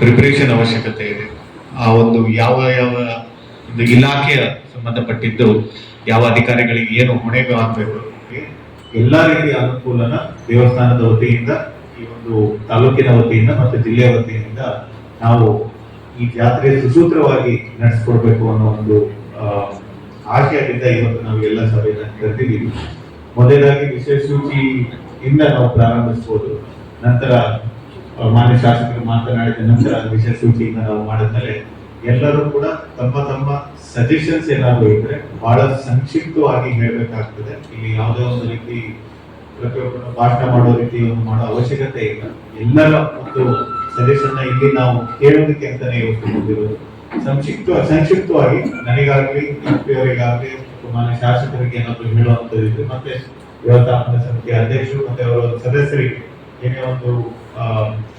Preparation ಅವಶ್ಯಕತೆ ಇದೆ. ಆ ಒಂದು ಯಾವ ಯಾವ ಒಂದು ಇಲಾಖೆಯ ಸಂಬಂಧಪಟ್ಟಿದ್ದು, ಯಾವ ಅಧಿಕಾರಿಗಳಿಗೆ ಏನು ಹೊಣೆಗೆ ಆಗಬೇಕು ಎಲ್ಲ ರೀತಿಯ ಅನುಕೂಲನ ದೇವಸ್ಥಾನದ ವತಿಯಿಂದ, ಈ ಒಂದು ತಾಲೂಕಿನ ವತಿಯಿಂದ ಮತ್ತು ಜಿಲ್ಲೆಯ ವತಿಯಿಂದ ನಾವು ಈ ಜಾತ್ರೆ ಸುಸೂತ್ರವಾಗಿ ನಡೆಸ್ಕೊಡ್ಬೇಕು ಅನ್ನೋ ಒಂದು ಆಶಯದಿಂದ ಇವತ್ತು ನಾವು ಎಲ್ಲ ಸಭೆಯನ್ನು ಕರೆದಿದ್ದೀವಿ ಮೊದಲಾಗಿ ವಿಶೇಷ ಸೂಚಿಯಿಂದ ನಾವು ಪ್ರಾರಂಭಿಸಬಹುದು ನಂತರ ಮಾನ್ಯ ಶಾಸಕರು ಮಾತನಾಡಿದ ನಂತರ ವಿಷಯ ಸೂಚಿಯನ್ನು ನಾವು ಮಾಡಿದ್ಮೇಲೆ ಎಲ್ಲರೂ ಕೂಡ ತಮ್ಮ ತಮ್ಮ ಸಜೆಷನ್ಸ್ ಏನಾದ್ರು ಇದ್ರೆ ಬಹಳ ಸಂಕ್ಷಿಪ್ತವಾಗಿ ಹೇಳ್ಬೇಕಾಗ್ತದೆ. ಇಲ್ಲಿ ಯಾವುದೇ ಒಂದು ರೀತಿ ಪ್ರತಿಯೊಬ್ಬರು ಭಾಷಣ ಮಾಡೋ ರೀತಿ ಒಂದು ಮಾಡೋ ಅವಶ್ಯಕತೆ ಇಲ್ಲ. ಎಲ್ಲರ ಒಂದು ಸಜೆಷನ್ ಇಲ್ಲಿ ನಾವು ಕೇಳೋದಕ್ಕೆ ಅಂತಾನೆ ಇವತ್ತು ಬಂದಿರೋದು ಸಂಕ್ಷಿಪ್ತ, ಸಂಕ್ಷಿಪ್ತವಾಗಿ ನನಗಾಗ್ಲಿ ಅವರಿಗಾಗ್ಲಿ ಮಾನ್ಯ ಶಾಸಕರಿಗೆ ಏನಾದ್ರು ಹೇಳುವಂತದ್ದು ಇದ್ರೆ ಮತ್ತೆ ವ್ಯವಸ್ಥಾಪನಾ ಸಮಿತಿ ಅಧ್ಯಕ್ಷರು ಮತ್ತೆ ಅವರ ಸದಸ್ಯರಿಗೆ ಏನೇ ಒಂದು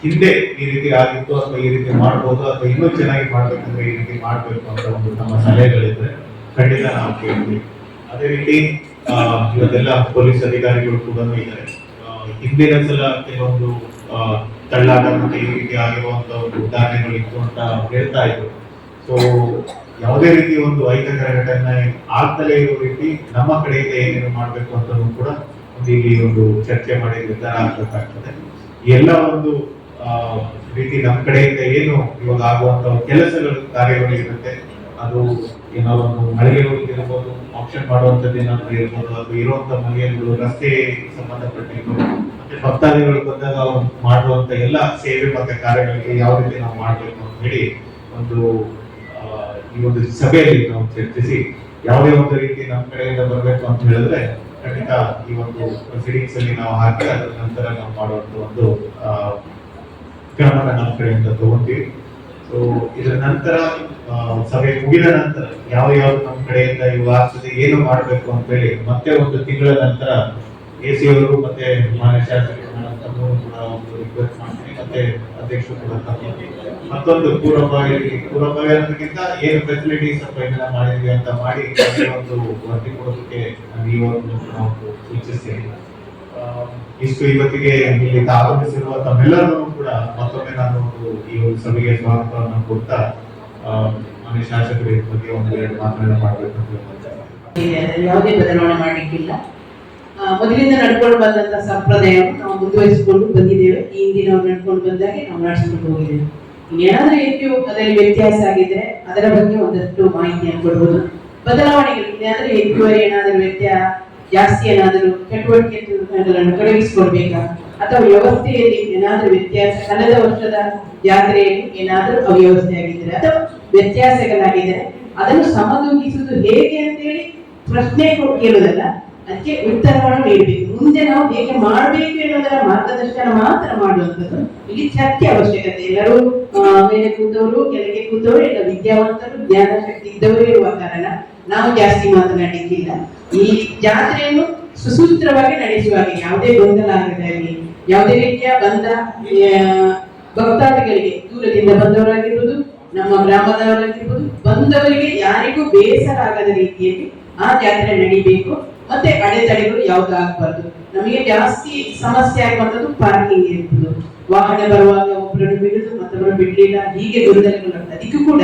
ಹಿಂದೆ ಈ ರೀತಿ ಆಗಿತ್ತು ಅಥವಾ ಈ ರೀತಿ ಮಾಡ್ಬೋದು ಅಥವಾ ಇನ್ನೂ ಚೆನ್ನಾಗಿ ಮಾಡ್ಬೇಕಂದ್ರೆ ಈ ರೀತಿ ಮಾಡ್ಬೇಕು ಅಂತ ಒಂದು ನಮ್ಮ ಸಲಹೆಗಳಿದ್ರೆ ಖಂಡಿತ ನಾವು ಕೇಳ್ತೀವಿ. ಅದೇ ರೀತಿ ಇವತ್ತೆಲ್ಲ ಪೊಲೀಸ್ ಅಧಿಕಾರಿಗಳು ಕೂಡ ಇದ್ದಾರೆ. ಹಿಂದಿನ ಸಲ ಕೆಲವೊಂದು ತಳ್ಳಾಟ ಮತ್ತೆ ಈ ರೀತಿ ಆಗಿರುವಂತ ಒಂದು ಉದಾಹರಣೆಗಳು ಇತ್ತು ಅಂತ ಹೇಳ್ತಾ ಇದ್ರು. ಸೊ ಯಾವುದೇ ರೀತಿ ಒಂದು ಅಹಿತಕರ ಘಟನೆ ಆಗ್ತಲೇ ಇರೋ ರೀತಿ ನಮ್ಮ ಕಡೆಯಿಂದ ಏನೇನು ಮಾಡ್ಬೇಕು ಅಂತ ಕೂಡ ಒಂದು ಇಲ್ಲಿ ಒಂದು ಚರ್ಚೆ ಮಾಡಿ ನಿರ್ಧಾರ ಆಗ್ಬೇಕಾಗ್ತದೆ. ಎಲ್ಲ ಒಂದು ರೀತಿ ನಮ್ಮ ಕಡೆಯಿಂದ ಏನು ಇವಾಗ ಆಗುವಂತ ಕೆಲಸಗಳು, ಕಾರ್ಯಗಳು ಇರುತ್ತೆ. ಅದು ಏನೋ ಒಂದು ಮಳೆಗೆ ಹೋಗಿರ್ಬೋದು ಆಪ್ಷನ್ ಮಾಡುವಂತದ್ದು ಏನಾದ್ರು ಇರ್ಬೋದು, ಅದು ಇರುವಂತ ಮನೆಯಲ್ಲಿ ರಸ್ತೆ ಸಂಬಂಧಪಟ್ಟಿದ್ದು ಮತ್ತೆ ಭಕ್ತಾದಿಗಳು ಬಂದಾಗ ಮಾಡುವಂತ ಎಲ್ಲ ಸೇವೆ ಮತ್ತೆ ಕಾರ್ಯಗಳಿಗೆ ಯಾವ ರೀತಿ ನಾವು ಮಾಡ್ಬೇಕು ಅಂತ ಹೇಳಿ ಒಂದು ಈ ಒಂದು ಸಭೆಯಲ್ಲಿ ನಾವು ಚರ್ಚಿಸಿ, ಯಾವುದೇ ಒಂದು ರೀತಿ ನಮ್ಮ ಕಡೆಯಿಂದ ಬರಬೇಕು ಅಂತ ಹೇಳಿದ್ರೆ ಖಂಡಿತ ಈ ಒಂದು ಪ್ರೊಸೀಡಿಂಗ್ಸ್ ಅಲ್ಲಿ ನಾವು ಹಾಕಿ ಅದರ ನಂತರ ನಾವು ಮಾಡುವಂತ ಒಂದು ಕ್ರಮನ ನಮ್ಮ ಕಡೆಯಿಂದ ತಗೊಂತೀವಿ ಸೊ ಇದರ ನಂತರ ಸಭೆ ಮುಗಿದ ನಂತರ ಯಾವ ಯಾವ ನಮ್ಮ ಕಡೆಯಿಂದ ಇವು ಆಗ್ತದೆ ಏನು ಮಾಡಬೇಕು ಅಂತ ಹೇಳಿ ಮತ್ತೆ ಒಂದು ತಿಂಗಳ ನಂತರ ಎ ಸಿ ಅವರು ಮತ್ತೆ ಮಾನ್ಯ ಶಾಸಕರು ಕೂಡ ಒಂದು ರಿಕ್ವೆಸ್ಟ್ ಮಾಡ್ತೀನಿ ಮತ್ತೆ ಅಧ್ಯಕ್ಷರು ಕೂಡ ತಮ್ಮ ಮತ್ತೊಂದು ಪೂರ್ವಭಾವಿ ಪೂರ್ವಭಾವಿ ಅನ್ನೋದಕ್ಕಿಂತ ಏನು ಫೆಸಿಲಿಟೀಸ್ ಅಥವಾ ಮಾಡಿದ್ವಿ ಅಂತ ಮಾಡಿ ಒಂದು ವರದಿ ಕೊಡೋದಕ್ಕೆ ನಾನು ಈ ಒಂದು ನಾವು ಸೂಚಿಸ್ತೀನಿ ಆ, ಇಷ್ಟು ಇವತ್ತಿಗೆ ಇಲ್ಲಿ ಆಗಮಿಸಿರುವ ತಮ್ಮೆಲ್ಲರನ್ನೂ ಕೂಡ ಮತ್ತೊಮ್ಮೆ ನಾನು ಒಂದು ಈ ಒಂದು ಸಭೆಗೆ ಸ್ವಾಗತವನ್ನು ಕೊಡ್ತಾ ಮನೆ ಶಾಸಕರ ಬಗ್ಗೆ ಒಂದು ಎರಡು ಮಾತುಗಳನ್ನ ಮಾಡಬೇಕು ಅಂತ ಯಾವುದೇ ಬದಲಾವಣೆ ಮಾಡಲಿಕ್ಕಿಲ್ಲ. ಮೊದಲಿಂದ ನಡ್ಕೊಂಡು ಬಂದಂತ ಸಂಪ್ರದಾಯವನ್ನು ನಾವು ಮುಂದುವರಿಸಿಕೊಂಡು ಬಂದಿದ್ದೇವೆ. ಈ ಹಿಂದಿನ ನಾವು ನಡ್ಕೊಂಡು ಬಂದಾಗೆ ನಾವು ನಡೆಸಿಕೊಂಡು ಹೋಗಿದ್ದೇವೆ. ಏನಾದ್ರೂ ಹೆಚ್ಚು ಅದರಲ್ಲಿ ವ್ಯತ್ಯಾಸ ಆಗಿದ್ರೆ ಅದರ ಬಗ್ಗೆ ಒಂದಷ್ಟು ಮಾಹಿತಿಯನ್ನು ಕೊಡಬಹುದು ಬದಲಾವಣೆಗಳು ಇನ್ಯಾವುದೇ ಹೆಚ್ಚುವರಿ ಏನಾದರೂ ವ್ಯತ್ಯಾಸ ಜಾಸ್ತಿ ಏನಾದರೂ ಚಟುವಟಿಕೆಗಳನ್ನು ಕಳುಹಿಸಿಕೊಡ್ಬೇಕಾ? ಅಥವಾ ವ್ಯವಸ್ಥೆಯಲ್ಲಿ ಏನಾದರೂ ವ್ಯತ್ಯಾಸ ಕಳೆದ ವರ್ಷದ ಜಾತ್ರೆಯಲ್ಲಿ ಏನಾದರೂ ಅವ್ಯವಸ್ಥೆ ಆಗಿದ್ದರೆ ಅಥವಾ ವ್ಯತ್ಯಾಸಗಳಾಗಿದ್ದರೆ ಅದನ್ನು ಸಮತೂಗಿಸುವುದು ಹೇಗೆ ಅಂತೇಳಿ ಪ್ರಶ್ನೆ ಕೇಳುವುದಲ್ಲ. ಅದಕ್ಕೆ ಉತ್ತರವನ್ನು ನೀಡಬೇಕು. ಮುಂದೆ ನಾವು ಹೇಗೆ ಮಾಡಬೇಕು ಎನ್ನುವುದರ ಮಾರ್ಗದರ್ಶನ ಮಾತ್ರ ಮಾಡುವಂಥದ್ದು ಇಲ್ಲಿ ಚರ್ಚೆ ಅವಶ್ಯಕತೆ. ಎಲ್ಲರೂ ಮೇಲೆ ಕೂತವರು, ಕೆಳಗೆ ಕೂತವರು, ಎಲ್ಲ ವಿದ್ಯಾವಂತರು, ಜ್ಞಾನ ಶಕ್ತಿ ಇದ್ದವರು ಇರುವ ಕಾರಣ ನಾವು ಜಾಸ್ತಿ ಮಾತನಾಡಲಿಕ್ಕಿಲ್ಲ ಈ ಜಾತ್ರೆಯನ್ನು ಸುಸೂತ್ರವಾಗಿ ನಡೆಸುವಾಗ ಯಾವುದೇ ಗೊಂದಲ ಆಗದಾಗಿ ಯಾವುದೇ ರೀತಿಯ ಬಂದ ಭಕ್ತಾದಿಗಳಿಗೆ ದೂರದಿಂದ ಬಂದವರಾಗಿರ್ಬೋದು, ನಮ್ಮ ಗ್ರಾಮದವರಾಗಿರ್ಬೋದು, ಬಂದವರಿಗೆ ಯಾರಿಗೂ ಬೇಸರ ಆಗದ ರೀತಿಯಲ್ಲಿ ಆ ಜಾತ್ರೆ ನಡಿಬೇಕು. ಮತ್ತೆ ಅಡೆತಡೆಗಳು ಯಾವ್ದು ಆಗಬಾರ್ದು ನಮಗೆ ಜಾಸ್ತಿ ಸಮಸ್ಯೆ ಆಗುವಂತದ್ದು ಪಾರ್ಕಿಂಗ್ ಇರ್ಬೋದು ವಾಹನ ಬರುವಾಗ ಒಬ್ಬರನ್ನು ಬಿಡುದು ಮತ್ತೊಬ್ಬರು ಬಿಡ್ಲಿಲ್ಲ, ಹೀಗೆ ದುರ್ದಲೆಗಳು ಅದಕ್ಕೂ ಕೂಡ.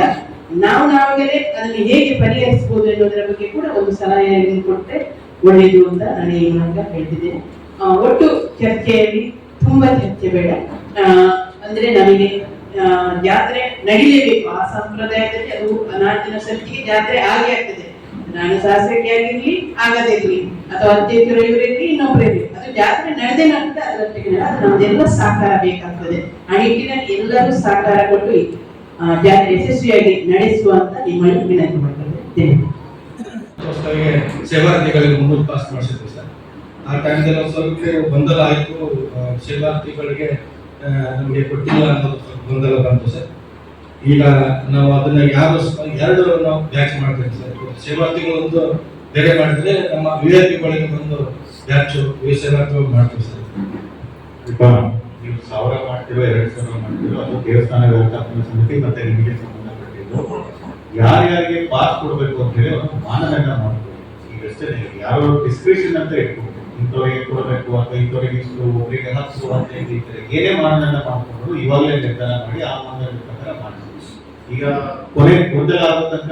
ನಾವು ನಾವಾಗಲೇ ಅದನ್ನು ಹೇಗೆ ಪರಿಹರಿಸಬಹುದು ಎನ್ನುವುದರ ಬಗ್ಗೆ ಕೂಡ ಒಂದು ಸಲಹೆ ಕೊಟ್ಟರೆ ಒಳ್ಳೆಯದು ಅಂತ ನಾನು ಈ ಮೂಲಕ ಹೇಳ್ತಿದ್ದೇನೆ. ಒಟ್ಟು ಚರ್ಚೆಯಲ್ಲಿ ತುಂಬಾ ಚರ್ಚೆ ಬೇಡ. ಅಂದ್ರೆ ನಮಗೆ ಜಾತ್ರೆ ನಡಿಲೇಬೇಕು. ಆ ಸಂಪ್ರದಾಯದಲ್ಲಿ ಅದು ಅನಾಥಿನ ಸರ್ಕಿಗೆ ಜಾತ್ರೆ ಆಗೇ ಆಗ್ತದೆ. ನಾನು ಶಾಸಕಿ ಆಗಿರ್ಲಿ ಆಗದಿರ್ಲಿ ಅಥವಾ ಅಧ್ಯಕ್ಷರು ಇವರಿರ್ಲಿ ಇನ್ನೊಬ್ಬರಿರ್ಲಿ ಅದು ಜಾತ್ರೆ ನಡೆದೇ ನಡ್ತದೆ ಅದರೊಟ್ಟಿಗೆ ಅದು ನಮ್ದೆಲ್ಲ ಸಹಕಾರ ಬೇಕಾಗ್ತದೆ. ಆ ನಿಟ್ಟಿನಲ್ಲಿ ಎಲ್ಲರೂ ಸಹಕಾರ ಕೊಟ್ಟು ಜಾತ್ರೆ ಯಶಸ್ವಿಯಾಗಿ ನಡೆಸುವಂತ ನಿಮ್ಮಲ್ಲಿ ವಿನಂತಿ ಹೊಸದಾಗಿ ಸೇವಾರ್ಥಿಗಳಿಗೆ ಮುನ್ನೂರು ಪಾಸ್ ಮಾಡಿಸಿದ್ವಿ ಸರ್. ಆ ಟೈಮ್ದಲ್ಲಿ ಸ್ವಲ್ಪ ಗೊಂದಲ ಆಯಿತು ಸೇವಾರ್ಥಿಗಳಿಗೆ ನಮಗೆ ಕೊಟ್ಟಿಲ್ಲ ಅನ್ನೋದು ಸ್ವಲ್ಪ ಗೊಂದಲ ಬಂತು ಸರ್. ಈಗ ನಾವು ಅದನ್ನ ಯಾರು ಎರಡು ನಾವು ಬ್ಯಾಚ್ ಮಾಡ್ತೇವೆ ಸರ್. ಸೇವಾರ್ಥಿಗಳು ಒಂದು ಬೇರೆ ಮಾಡಿದ್ರೆ ನಮ್ಮ ವಿ ಒಂದು ಬ್ಯಾಚ್ ವಿ ಸೇವಾರ್ಥಿಗಳು ಮಾಡ್ತೀವಿ ಸರ್. ನೀವು ಸಾವಿರ ಮಾಡ್ತೀರೋ, ಎರಡು ಸಾವಿರ ಮಾಡ್ತಿರೋ, ಅದು ದೇವಸ್ಥಾನ ವ್ಯವಸ್ಥಾಪನ ಸಮಿತಿ ಮತ್ತೆ ನಿಮಗೆ ಸಂಬಂಧಪಟ್ಟಿದ್ದು, ಯಾರ್ಯಾರಿಗೆ ಪಾಸ್ ಕೊಡಬೇಕು ಅಂತ ಹೇಳಿ ಒಂದು ಮಾನದಂಡ ಮಾಡ್ಬೋದು ಈಗಷ್ಟೇ ಯಾರು ಡಿಸ್ಕ್ರಿಪ್ಷನ್ ಅಂತ ಇಟ್ಕೊಬೇಕು ಇಂಥವ್ರಿಗೆ ಕೊಡಬೇಕು ಅಥವಾ ಇಂಥವ್ರಿಗೆ ಇಷ್ಟು ಒಬ್ಬರಿಗೆ ಹತ್ತು ಅಂತ ಹೇಳಿದ್ರೆ ಏನೇ ಮಾನದಂಡ ಮಾಡ್ಕೊಂಡು ಇವಾಗಲೇ ನಿರ್ಧಾರ ಮಾಡಿ ಆ ಮಾನದಂಡ ಪ್ರಕಾರ ಮಾಡ್ತೀವಿ. ಈಗ ಕೊನೆ ಗೊಂದಲ ಆಗೋ ತನಕ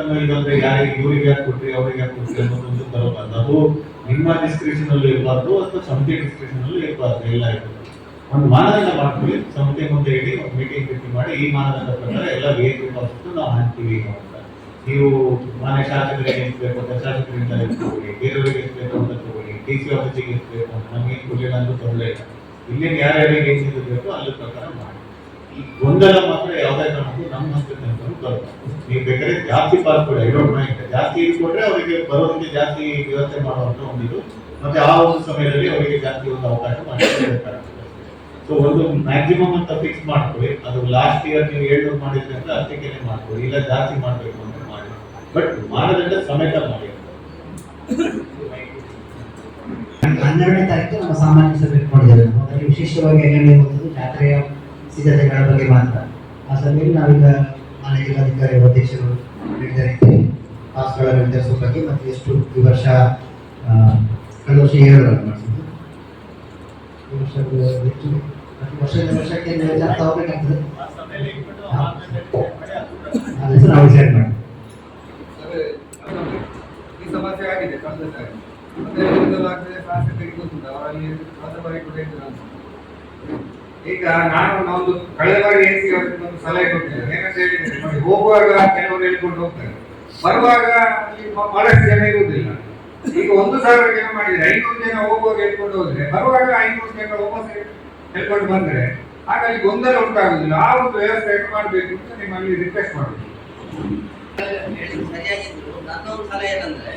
ಯಾರಿಗೆ ಇವರಿಗೆ ಯಾಕೆ ಕೊಟ್ರಿ, ಅವ್ರಿಗೆ ಯಾಕೆ ಕೊಟ್ರಿ ಅನ್ನೋದೊಂದು ಬರಬಾರ್ದು. ಅದು ನಿಮ್ಮ ಡಿಸ್ಕ್ರಿಪ್ಷನ್ ಅಲ್ಲಿ ಇರಬಾರ್ದು, ಅಥವಾ ಸಮಿತಿ ಡಿಸ್ಕ್ರಿಪ್ಷನ್ ಅಲ್ಲಿ ಇರಬಾರ್ದು ಎಲ್ಲ ಇರ್ತದೆ ಒಂದು ಮಾನದಂಡ ಮಾಡ್ಕೊಳ್ಳಿ ಸಮಿತಿ ಮುಂದೆ ಇಡಿ, ಒಂದು ಮೀಟಿಂಗ್ ಭೇಟಿ ಮಾಡಿ, ಈ ಮಾನದಂಡ ಪ್ರಕಾರ ಎಲ್ಲ ಬೇಕು ಅಷ್ಟು ನಾವು ಹಾಕ್ತೀವಿ ಅಂತ. ನೀವು ಮಾನ್ಯ ಶಾಸಕರಿಗೆ ಎಷ್ಟು ಬೇಕು ಅಂತ ಶಾಸಕರಿಂದ ಬೇರೆಯವರಿಗೆ ಎಷ್ಟು ಬೇಕು ಅಂತ ಡಿ ಸಿ ಆಫೀಸಿಗೆ ಎಷ್ಟು ಅಂತ ನಮಗೇನು ಕೊಡಲಿಲ್ಲ ಅಂತ ತೊಂದರೆ ಇಲ್ಲ. ಇಲ್ಲೇನು ಯಾರ್ಯಾರಿಗೆ ಏನು ಇರಬೇಕು, ಅಲ್ಲಿ ಪ್ರಕಾರ ಮಾಡಿ. ಈ ಗೊಂದಲ ಮಾತ್ರ ಯಾವುದೇ ಕಾರಣಕ್ಕೂ ನಮ್ಮ ಅಂತ ಬರುತ್ತೆ ನೀವು ಬೇಕಾದ್ರೆ ಜಾಸ್ತಿ ಪಾಸ್ ಕೊಡಿ ಐ ಡೋಂಟ್ ಮೈಂಡ್ ಜಾಸ್ತಿ ಇದು ಅವರಿಗೆ ಬರೋದಕ್ಕೆ ಜಾಸ್ತಿ ವ್ಯವಸ್ಥೆ ಮಾಡುವಂತ ಒಂದು ಇದು. ಮತ್ತೆ ಆ ಒಂದು ಸಮಯದಲ್ಲಿ ಅವರಿಗೆ ಜಾಸ್ತಿ ಒಂದು ಅವಕಾಶ ಮಾಡಿ ಸೊ ಒಂದು ಮ್ಯಾಕ್ಸಿಮಮ್ ಅಂತ ಫಿಕ್ಸ್ ಮಾಡ್ಕೊಳ್ಳಿ. ಅದು ಲಾಸ್ಟ್ ಇಯರ್ ನೀವು ಏಳ್ನೂರು ಮಾಡಿದ್ರೆ ಅಂತ ಅಷ್ಟಕ್ಕೆ ಮಾಡ್ಕೊಳ್ಳಿ. ಇಲ್ಲ, ಜಾಸ್ತಿ ಮಾಡಬೇಕು ಅಂತ ಮಾಡಿ. ಬಟ್ ಮಾನದಂಡ ಸಮೇತ ಮಾಡಿ. ಹನ್ನೆರಡನೇ ತಾರೀಕು ನಮ್ಮ ಸಾಮಾನ್ಯ ಸಭೆ ಇಟ್ಕೊಂಡಿದ್ದೇವೆ ಅದರಲ್ಲಿ ವಿಶೇಷವಾಗಿ ನಡೆಯುವಂಥದ್ದು ಜಾತ್ರೆಯ ಸಿದ್ಧತೆಗಳ ಬಗ್ಗೆ ಮಾತ್ರ ಆ ಸಭೆಯಲ್ಲಿ ನಾವೀಗ ಮಾನ್ಯ ಜಿಲ್ಲಾಧಿಕಾರಿ ಅಧ್ಯಕ್ಷರು ನಿರ್ಧರಿಸಿ ಪಾಸ್ಗಳ ನಿರ್ಧರಿಸುವ ಬಗ್ಗೆ ಮತ್ತು ಎಷ್ಟು ಈ ವರ್ಷ ಕಳೆದ ವರ್ಷ ಏಳು ಮಾಡಿಸಿದ್ದು ಈ ವರ್ಷ ಹೆಚ್ಚು ಪ್ರತಿ ವರ್ಷದ ವರ್ಷಕ್ಕೆ ಹೋಗ್ಬೇಕಾಗ್ತದೆ ಅದನ್ನು ನಾವು ವಿಚಾರ ಮಾಡಿ ಈ ಸಮಸ್ಯೆ ಆಗಿದೆ ಕಳೆದ ಸಾರಿ ಈಗ ನಾನು ಒಂದು ಕಳೆದ ಬಾರಿ ಎ ಸಿ ಒಂದು ಸಲಹೆ ಕೊಟ್ಟಿದ್ದೆ ಏನಂತ ಹೇಳಿದ್ರೆ, ನೋಡಿ, ಹೋಗುವಾಗ ಕೆಲವರು ಹೇಳ್ಕೊಂಡು ಹೋಗ್ತಾರೆ. ಬರುವಾಗ ಬಹಳಷ್ಟು ಜನ ಇರುವುದಿಲ್ಲ. ಈಗ ಒಂದು ಸಾವಿರ ಜನ ಮಾಡಿದ್ರೆ, ಐನೂರು ಜನ ಹೋಗುವಾಗ ಹೇಳ್ಕೊಂಡು ಹೋದ್ರೆ, ಬರುವಾಗ ಐನೂರು ಜನ ವಾಪಸ್ ಹೇಳ್ಕೊಂಡು ಬಂದ್ರೆ, ಆಗ ಅಲ್ಲಿ ಗೊಂದಲ ಉಂಟಾಗುದಿಲ್ಲ ಆ ಒಂದು ವ್ಯವಸ್ಥೆಯನ್ನು ಮಾಡಬೇಕು ಅಂತ ನಿಮ್ಮಲ್ಲಿ ರಿಕ್ವೆಸ್ಟ್ ಮಾಡುದು. ಸಲಹೆ ಏನಂದ್ರೆ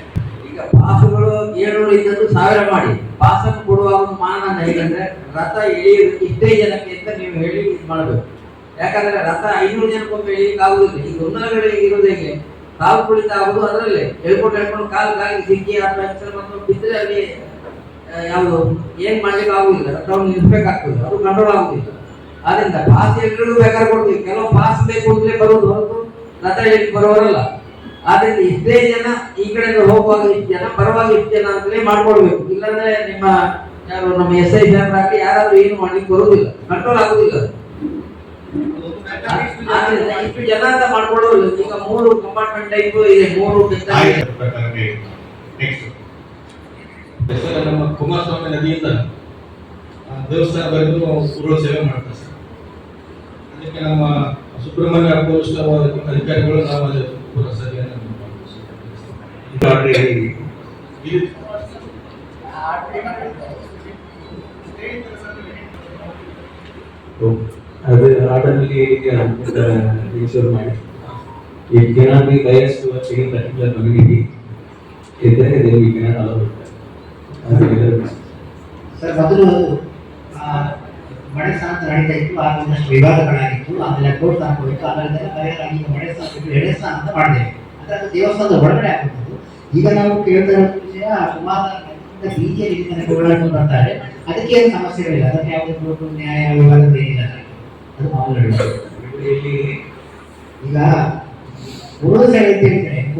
ಈಗ ಪಾಸುಗಳು ಏಳ್ನೂರು ಇದ್ದದ್ದು ಸಾವಿರ ಮಾಡಿ. ಪಾಸನ್ನು ಕೊಡುವಾಗ ಒಂದು ಮಾನದಂಡ ಹೇಗಂದ್ರೆ ರಥ ಎಳೆಯೋದಕ್ಕೆ ಇಷ್ಟೇ ಜನಕ್ಕೆ ಅಂತ ನೀವು ಹೇಳಿ ಇದು ಮಾಡಬೇಕು. ಯಾಕಂದ್ರೆ ರಥ ಐನೂರು ಜನಕ್ಕೊಮ್ಮೆ ಎಳಿಲಿಕ್ಕೆ ಆಗುದಿಲ್ಲ ಈ ಗೊಂದಲಗಳಿಗೆ ಇರೋದು ಹೇಗೆ? ಕಾಲು ಕುಳಿತ ಆಗುದು ಅದರಲ್ಲೇ. ಹೇಳ್ಕೊಂಡು ಹೇಳ್ಕೊಂಡು ಕಾಲು ಕಾಲಿಗೆ ಸಿಕ್ಕಿ ಅಥವಾ ಹೆಸರು ಬಂದು ಬಿದ್ದರೆ ಅಲ್ಲಿ ಯಾವುದು, ಏನ್ ಮಾಡ್ಲಿಕ್ಕೆ ಆಗುದಿಲ್ಲ ರಥವನ್ನು ನಿಲ್ಬೇಕಾಗ್ತದೆ ಅದು ಕಂಟ್ರೋಲ್ ಆಗುದಿಲ್ಲ ಆದ್ರಿಂದ ಪಾಸ್ ಎಲ್ಲರಿಗೂ ಬೇಕಾದ್ರೆ ಕೊಡ್ತೀವಿ ಕೆಲವು ಪಾಸ್ ಬೇಕು ಅಂದ್ರೆ ಬರುವುದು ಹೊರತು ರಥ ಎಲ್ಲಿ ಬರುವವರಲ್ಲ. ಆದ್ರಿಂದ ಇಷ್ಟೇ ಜನ ಈ ಕಡೆಯಿಂದ ಹೋಗುವಾಗ ಇಷ್ಟು ಜನ ಪರವಾಗಿ ಇಷ್ಟು ಜನ ಅಂತಲೇ ಮಾಡ್ಕೊಳ್ಬೇಕು. ಇಲ್ಲಾಂದ್ರೆ ನಿಮ್ಮ ಯಾರು ನಮ್ಮ ಎಸ್ ಐ ಆಗಲಿ ಯಾರಾದ್ರೂ ಏನು ಮಾಡ್ಲಿಕ್ಕೆ ಬರುವುದಿಲ್ಲ. ಕಂಟ್ರೋಲ್ ಆಗುದಿಲ್ಲ ಇಷ್ಟು ಜನ ಅಂತ ಮಾಡ್ಕೊಳ್ಳೋದು ಈಗ ಮೂರು ಕಂಪಾರ್ಟ್ಮೆಂಟ್ ಟೈಪ್ ಇದೆ ಮೂರು ಸರ್ ನಮ್ಮ ಕುಮಾರಸ್ವಾಮಿ ನದಿಯಿಂದ ದೇವಸ್ಥಾನ ಬರೆದು ಪೂರ್ವ ಸೇವೆ ಮಾಡ್ತಾರೆ ಸರ್. ಅದಕ್ಕೆ ನಮ್ಮ ಸುಬ್ರಹ್ಮಣ್ಯ ಪೊಲೀಸ್ ಅಧಿಕಾರಿಗಳು ನಾವು ಅದಕ್ಕೆ ಪೂರ್ವ ಸಭೆಯನ್ನು ಮಾಡ್ತೀವಿ ಸರ್. ಇದು ಅದು ಆರ್ಡರ್ಲಿ ಇನ್ಶೂರ್ ಮಾಡಿ It cannot be biased towards any particular community. If there is, then we cannot allow it. As a leader. Sir ಮೊದಲು ಆ, ಮಳೆ ಸ್ಥಾನ ನಡೀತಾ ಇತ್ತು ಆಗ ಒಂದಷ್ಟು ವಿವಾದಗಳಾಗಿತ್ತು ಆಮೇಲೆ ಕೋರ್ಟ್ ತನಕ ಹೋಯಿತು ಆಮೇಲೆ ಪರಿಹಾರ ಈಗ ಮಳೆ ಸ್ಥಾನ ಬಿಟ್ಟು ಎಡೆ ಸ್ಥಾನ ಅಂತ ಮಾಡಿದ್ದೇವೆ ಅದರ ದೇವಸ್ಥಾನದ ಒಳಗಡೆ ಹಾಕುವುದು ಈಗ ನಾವು ಕೇಳ್ತಾ ಇರೋ ವಿಷಯ ಸುಮಾರು ಬೀದಿಯ ರೀತಿ ತನಕ ಓಡಾಡ್ಕೊಂಡು ಬರ್ತಾರೆ. ಅದಕ್ಕೆ ಏನು ಸಮಸ್ಯೆಗಳಿಲ್ಲ. ಅದಕ್ಕೆ ಯಾವುದೇ ನ್ಯಾಯ ವಿವಾದಗಳು ಏನಿಲ್ಲ ಅದು ಮಾಮೂಲು ಈಗ ಪೂರ್ವ ಸೈಡ್ ಅಂತ ಹೇಳಿದ್ರೆ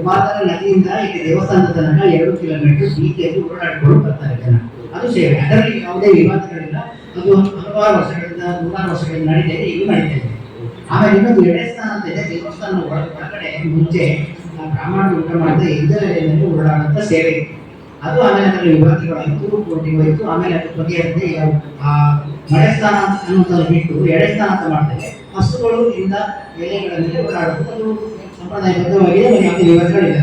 ನದಿಯಿಂದ ಇಲ್ಲಿ ದೇವಸ್ಥಾನದ ತನಕ ಎರಡು ಕಿಲೋಮೀಟರ್ ಬೀದಿಯಲ್ಲಿ ಓಡಾಡ್ಕೊಂಡು ಬರ್ತಾರೆ ಜನ. ಅದು ಸೇವೆ. ಅದರಲ್ಲಿ ಯಾವುದೇ ವಿವಾದಗಳಿಲ್ಲ. ಅದು ಹಲವಾರು ವರ್ಷಗಳಿಂದ ನೂರಾರು ವರ್ಷಗಳಿಂದ ನಡೀತಾ ಇದೆ ಇದು ನಡೀತಾ ಇದೆ. ಆಮೇಲೆ ಇನ್ನೊಂದು ಎಡೆಸ್ಥಾನ ಅಂತ ಇದೆ. ದೇವಸ್ಥಾನ ಒಳ- ಒಳಗಡೆ ಮುಂಚೆ ಬ್ರಾಹ್ಮಣ ಊಟ ಮಾಡಿದ ಇಂದರಲ್ಲಿ ಓಡಾಡುವಂತ ಸೇವೆ ಅದು ಆಮೇಲೆ ಅದರಲ್ಲಿ ವಿವಾದಗಳಾಯಿತು ಕೋಟಿ ಹೋಯಿತು. ಆಮೇಲೆ ಅದು ಬಗೆಹರಿದೆ ಆ ಮಳೆಸ್ಥಾನ ಅನ್ನುವಂಥದ್ದು ಬಿಟ್ಟು ಎಡೆಸ್ಥಾನ ಅಂತ ಮಾಡ್ತೇವೆ ಹಸುಗಳು ಇಂದ ಎಲೆಗಳ ಮೇಲೆ ಓಡಾಡುವುದು ಅದು ಸಂಪ್ರದಾಯಬದ್ಧವಾಗಿದೆ ಯಾವುದೇ ವಿವಾದಗಳಿಲ್ಲ.